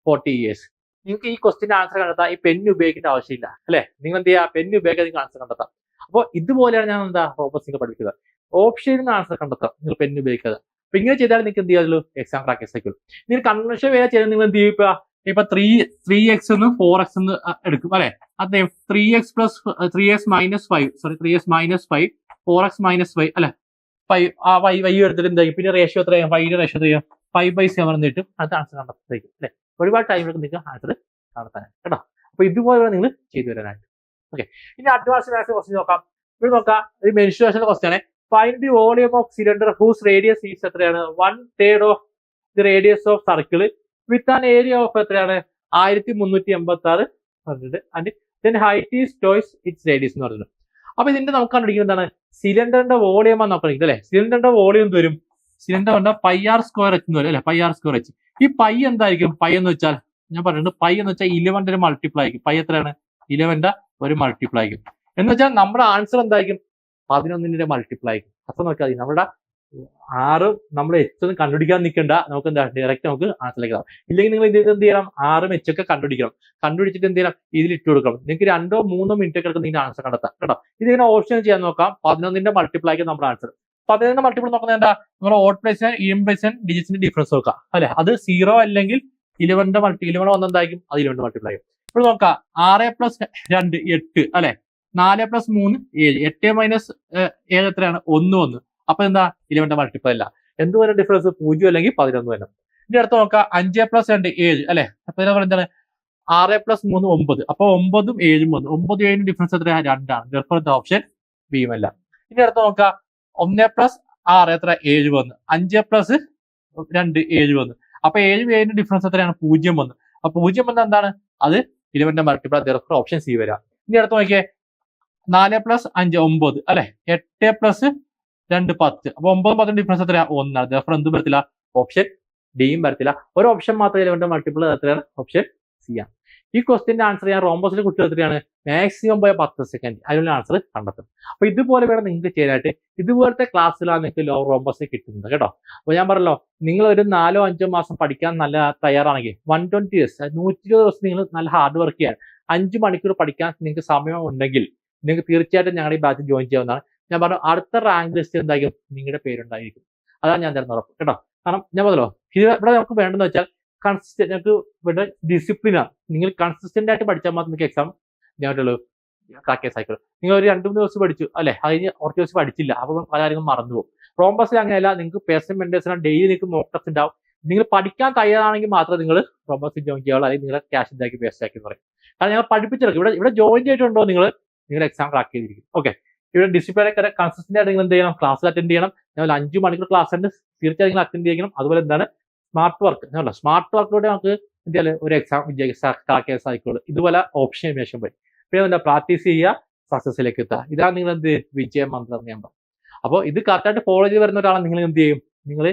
ഫോർട്ടി ഇയേഴ്സ് നിങ്ങൾക്ക് ഈ ക്വസ്റ്റിന്റെ ആൻസർ കണ്ടെത്താൻ ഈ പെന്ന് ഉപയോഗിക്കേണ്ട ആവശ്യമില്ല. അല്ലെ? നിങ്ങൾ എന്ത് ചെയ്യുക? പെന്ന് ഉപയോഗിക്കാൻ നിങ്ങൾക്ക് ആൻസർ കണ്ടെത്താം. അപ്പോൾ ഇതുപോലെയാണ് ഞാൻ എന്താ റോബസ് നിങ്ങൾ പഠിക്കുന്നത് ഓപ്ഷനിൽ ആൻസർ കണ്ടെത്താം. നിങ്ങൾ പെന്ന് ഉപയോഗിക്കുക അപ്പൊ ഇങ്ങനെ ചെയ്താൽ നിങ്ങൾക്ക് എന്ത് ചെയ്യാതുള്ളൂ എക്സാം ക്രാക്ക് ആയിക്കുള്ളൂ നിങ്ങൾ കൺവെൻഷൻ വേറെ ചെയ്താൽ നിങ്ങൾ എന്ത് ചെയ്യുക? ഇപ്പൊ ത്രീ ത്രീ എക്സ് എന്ന് ഫോർ എക്സ് എന്ന് എടുക്കും. അല്ലെ? അതെ three x plus three x minus five sorry three x minus five four x minus five അല്ലെ ഫൈവ് ആ വൈ വൈ എടുത്തിട്ട് എന്താ പിന്നെ റേഷ്യോ എത്രയാണ് ഫൈവിന്റെ റേഷ്യോ എത്രയാണ് ഫൈവ് ബൈ സെവൻ എന്നിട്ട് അത് ആൻസർ കണ്ടെത്തും അല്ലെ? ഒരുപാട് ടൈം എടുക്കും നിങ്ങൾക്ക് ആൻസർ കണ്ടെത്താനായിട്ട് കേട്ടോ? അപ്പൊ ഇതുപോലെ നിങ്ങൾ ചെയ്തു വരാനായിട്ട് ഓക്കെ ഇനി അഡ്വാൻസ് മാത്സ് ക്വസ്റ്റ്യൻ നോക്കാം. ഇവിടെ നോക്കാം. ഒരു മെൻസ്ട്രുവേഷൻ ക്വസ്റ്റ്യൻ ആണ്. Find the volume of cylinder whose radius is എത്രയാണ്? One third of the radius of circle with an area of എത്രയാണ്? ആയിരത്തി മുന്നൂറ്റി എൺപത്തി ആറ് പറഞ്ഞിട്ട്. And then height is twice its radius എന്ന് പറഞ്ഞിട്ടുണ്ട്. അപ്പൊ ഇതിന്റെ നമുക്ക് കണ്ടുപിടിക്കുന്നത് എന്താണ്? സിലിണ്ടറിന്റെ വോളിയം ആണ് നോക്കണം അല്ലെ? സിലിണ്ടറിന്റെ വോളിയം വരും? സിലിണ്ടർ പറഞ്ഞാൽ പൈ ആർ സ്ക്വയർ എച്ച് എന്ന് വരും അല്ലെ? പൈ ആർ സ്ക്വയർ എച്ച് ഈ പൈ എന്തായിരിക്കും? പൈ എന്ന് വെച്ചാൽ ഞാൻ പറഞ്ഞത് പൈ എന്ന് വെച്ചാൽ ഇലവന്റെ ഒരു മൾട്ടിപ്ലൈ ആയിരിക്കും. പൈ എത്രയാണ്? ഇലവന്റെ ഒരു മൾട്ടിപ്ലൈ ആയിരിക്കും. എന്ന് വെച്ചാൽ നമ്മുടെ ആൻസർ എന്തായിരിക്കും? പതിനൊന്നിന്റെ മൾട്ടിപ്ലൈ ആയിരിക്കും. അപ്പൊ നോക്കിയാൽ നമ്മുടെ ആറ് നമ്മൾ എച്ച് ഒന്നും കണ്ടുപിടിക്കാൻ നിൽക്കണ്ട നമുക്ക് എന്താ ഡയറക്റ്റ് നമുക്ക് ആൻസറിലേക്ക് ആവും ഇല്ലെങ്കിൽ നിങ്ങൾ ഇത് എന്ത് ചെയ്യണം? ആറും എച്ച് ഒക്കെ കണ്ടുപിടിക്കണം. കണ്ടുപിടിച്ചിട്ട് എന്ത് ചെയ്യണം? ഇതിൽ ഇട്ട് കൊടുക്കണം. നിങ്ങൾക്ക് രണ്ടോ മൂന്നോ മിനിറ്റ് ഒക്കെ നിങ്ങൾ ആൻസർ കണ്ടെത്താം. കേട്ടോ? ഇതിങ്ങനെ ഓപ്ഷൻ ചെയ്യാൻ നോക്കാം. പതിനൊന്നിന്റെ മൾട്ടിപ്ലൈ ആയിരിക്കും നമ്മുടെ ആൻസർ പതിനൊന്നിന്റെ മൾട്ടിപ്ലൈ നോക്കുന്നത് എന്താ? നമ്മൾ ഓട്ട് പ്ലേസ് ഇം പ്ലേസ് ഡിജിറ്റ്സിന്റെ ഡിഫറൻസ് നോക്കാം. അല്ലെ? അത് സീറോ അല്ലെങ്കിൽ ഇലവന്റെ മൾട്ടി ഇലവൻ വന്നെന്തായിരിക്കും അത് ഇലവന്റെ മൾട്ടിപ്ലൈ ആയിരിക്കും ഇപ്പോൾ നോക്കാം. ആറ് പ്ലസ് രണ്ട് എട്ട് അല്ലെ? നാല് പ്ലസ് മൂന്ന് ഏഴ്. എട്ട് മൈനസ് ഏഴ് എത്രയാണ്? ഒന്ന് ഒന്ന് അപ്പൊ എന്താ? ഇലവന്റെ മൾട്ടിപ്പിൾ അല്ല. എന്ത് വരെ ഡിഫറൻസ് പൂജ്യം അല്ലെങ്കിൽ പതിനൊന്ന് വരും. ഇനി അടുത്ത് നോക്കാം. അഞ്ച് പ്ലസ് രണ്ട് ഏഴ് അല്ലെ? അപ്പൊ പറയുന്നത് എന്താണ്? ആറ് പ്ലസ് മൂന്ന് ഒമ്പത്. അപ്പൊ ഒമ്പതും ഏഴും വന്നു. ഒമ്പത് ഏഴിന് ഡിഫറൻസ് എത്ര രണ്ടാണ്. ഡിഫറൻസ് ഓപ്ഷൻ ബിയും അല്ല. ഇനി അടുത്ത് നോക്കാം. ഒന്ന് പ്ലസ് ആറ് എത്ര? ഏഴ് വന്ന്. അഞ്ച് പ്ലസ് രണ്ട് ഏഴ് വന്നു. അപ്പൊ ഏഴും ഏഴിന് ഡിഫറൻസ് എത്രയാണ്? പൂജ്യം വന്ന്. അപ്പൊ പൂജ്യം വന്ന എന്താണ്? അത് ഇലവന്റെ മൾട്ടിപ്പിൾ ദർഫർ ഓപ്ഷൻ സി വരാം. ഇനി അടുത്ത് നോക്കിയേ. നാല് പ്ലസ് അഞ്ച് ഒമ്പത് അല്ലെ? എട്ട് പ്ലസ് രണ്ട് പത്ത്. അപ്പൊ ഒമ്പതും പത്തും ഡിഫറൻസ് എത്രയാ? ഒന്നാണ്. ദഫർ എന്തും വരത്തില്ല? ഓപ്ഷൻ ഡിയും വരത്തില്ല. ഒരു ഓപ്ഷൻ മാത്രമേ ഇതിലുണ്ട് മൾട്ടിപ്പിൾ എത്രയാണ്? ഓപ്ഷൻ സി ആണ്. ഈ ക്വസ്റ്റിന്റെ ആൻസർ ഞാൻ റോംബോസിൽ കുട്ടി എത്രയാണ്? മാക്സിമം പോയ പത്ത് സെക്കൻഡ് അതിനുള്ള ആൻസർ കണ്ടെത്തും. അപ്പൊ ഇതുപോലെ വേണം നിങ്ങൾക്ക് ചെയ്യാനായിട്ട്. ഇതുപോലത്തെ ക്ലാസ്സിലാണ് നിങ്ങൾക്ക് ലോ റോംബോസ് കിട്ടുന്നത് കേട്ടോ. അപ്പൊ ഞാൻ പറഞ്ഞല്ലോ നിങ്ങൾ ഒരു നാലോ അഞ്ചോ മാസം പഠിക്കാൻ നല്ല തയ്യാറാണെങ്കിൽ വൺ ട്വന്റി ഇയേഴ്സ് നൂറ്റി ഇരുപത് ദിവസം നിങ്ങൾ നല്ല ഹാർഡ് വർക്ക് ചെയ്യാൻ അഞ്ച് മണിക്കൂർ പഠിക്കാൻ നിങ്ങൾക്ക് സമയം ഉണ്ടെങ്കിൽ നിങ്ങൾക്ക് തീർച്ചയായിട്ടും ഞങ്ങളുടെ ഈ ബാച്ച് ജോയിൻ ചെയ്യാവുന്നതാണ്. ഞാൻ പറഞ്ഞു അടുത്ത റാങ്ക് ലിസ്റ്റ് എന്തായിരിക്കും? നിങ്ങളുടെ പേരുണ്ടായിരിക്കും. അതാണ് ഞാൻ തരുന്ന ഉറപ്പ് കേട്ടോ? കാരണം ഞാൻ പറഞ്ഞല്ലോ ഇത് ഇവിടെ നമുക്ക് വേണ്ടെന്ന് വെച്ചാൽ കൺസിസ്റ്റന്റ് നമുക്ക് ഇവിടെ ഡിസിപ്ലിനാണ് നിങ്ങൾ കൺസിസ്റ്റന്റ് ആയിട്ട് പഠിച്ചാൽ മാത്രം നിങ്ങൾക്ക് എക്സാം ഞാനുള്ളൂ കാക്കിയ സൈക്കിൾ നിങ്ങൾ ഒരു രണ്ട് മൂന്ന് ദിവസം പഠിച്ചു അല്ലെ? അതിന് കുറച്ച് ദിവസം പഠിച്ചില്ല. അപ്പോൾ പല കാര്യങ്ങളും മറന്നുപോകും റോംബസിൽ അങ്ങനെയല്ല നിങ്ങൾക്ക് പേഴ്സൺ മെന്റേഴ്സിനാണ് ഡെയിലി നിങ്ങൾക്ക് ടെസ്റ്റ് ഉണ്ടാവും. നിങ്ങൾ പഠിക്കാൻ തയ്യാറാണെങ്കിൽ മാത്രം നിങ്ങൾ റോംബസിൽ ജോയിൻ ചെയ്യുള്ളൂ അല്ലെങ്കിൽ നിങ്ങളെ ക്യാഷ് ഇതാക്കി വേസ്റ്റ് ആക്കി പറയും. കാരണം ഞങ്ങൾ പഠിപ്പിച്ചെടുക്കും. ഇവിടെ ഇവിടെ ജോയിൻ ചെയ്തിട്ടുണ്ടോ നിങ്ങൾ? നിങ്ങൾ എക്സാം ക്രാക്ക് ചെയ്തിരിക്കും. ഓക്കെ ഇവിടെ ഡിസിപ്ലിനെ കരെ കൺസിസ്റ്റന്റ് ആയിട്ട് നിങ്ങൾ എന്ത് ചെയ്യണം? ക്ലാസ്സിൽ അറ്റൻഡ് ചെയ്യണം. ഞങ്ങൾ അഞ്ച് മണിക്കൂർ ക്ലാസ് ഉണ്ട് തീർച്ചയായും നിങ്ങൾ അറ്റൻഡ് ചെയ്യണം അതുപോലെ എന്താണ്? സ്മാർട്ട് വർക്ക് സ്മാർട്ട് വർക്കിലൂടെ നമുക്ക് എന്തായാലും ഒരു എക്സാം ചെയ്യാൻ സാധിക്കുള്ളൂ. ഇതുപോലെ ഓപ്ഷൻ വേഷം പോയി പിന്നെ എന്താ? പ്രാക്ടീസ് ചെയ്യുക സക്സസിലേക്ക് എത്തുക. ഇതാണ് നിങ്ങൾ എന്ത്? വിജയ മന്ത്രം ഞാൻ പറഞ്ഞു അപ്പോൾ ഇത് കറക്റ്റായിട്ട് ഫോളോ ചെയ്ത് വരുന്ന ഒരാളെ നിങ്ങൾ എന്ത് ചെയ്യും? നിങ്ങൾ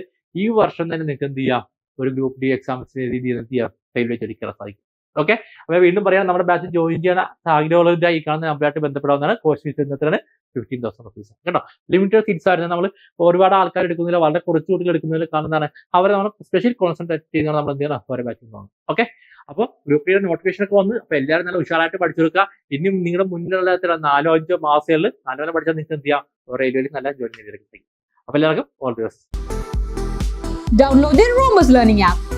ഈ വർഷം തന്നെ നിങ്ങൾക്ക് എന്ത് ചെയ്യാം? ഒരു ഗ്രൂപ്പ് ഡി എക്സാംസ് രീതിയിൽ എന്ത് ചെയ്യാം? ഫെയിൽ വെച്ചെടുക്കാൻ സാധിക്കും. ഓക്കെ അപ്പോൾ വീണ്ടും പറയാം നമ്മുടെ ബാച്ച് ജോയിൻ ചെയ്യാൻ ആഗ്രഹമുള്ള ഈ കാണുന്ന നമ്മളായിട്ട് ബന്ധപ്പെടാവുന്നതാണ്. കോഴ്സ് ഫീസ് എന്നത്രയാണ് ഫിഫ്റ്റീൻ തൗസൻഡ് റുപ്പീസ് കേട്ടോ? ലിമിറ്റഡ് സീറ്റ്സ് ആയിരുന്നു. നമ്മൾ ഒരുപാട് ആൾക്കാർ എടുക്കുന്നില്ല വളരെ കുറച്ച് കുട്ടികൾ എടുക്കുന്നതിൽ കാണുന്നതാണ്. അവരെ നമ്മൾ സ്പെഷ്യൽ കോൺസെൻട്രേറ്റ് ചെയ്യുന്നത് നമ്മൾ എന്ത് ചെയ്യണം? അവരെ ബാച്ചിൽ ഓക്കെ അപ്പോൾ ഗ്രൂപ്പ് ഡിയുടെ നോട്ടിഫിക്കേഷൻ ഒക്കെ വന്ന് അപ്പോൾ എല്ലാവരും നല്ല ഉഷാറായിട്ട് പഠിച്ചെടുക്കുക ഇനിയും നിങ്ങളുടെ മുന്നിലുള്ള ചില നാലോ അഞ്ചോ മാസങ്ങളിൽ നല്ലപോലെ പഠിച്ചാൽ നിങ്ങൾക്ക് എന്ത് ചെയ്യാം? റെയിൽവേയിൽ നല്ല ജോയിൻ ചെയ്തെടുക്കും അപ്പോൾ എല്ലാവർക്കും ഓൾ ദിവസം Download the Romus Learning app.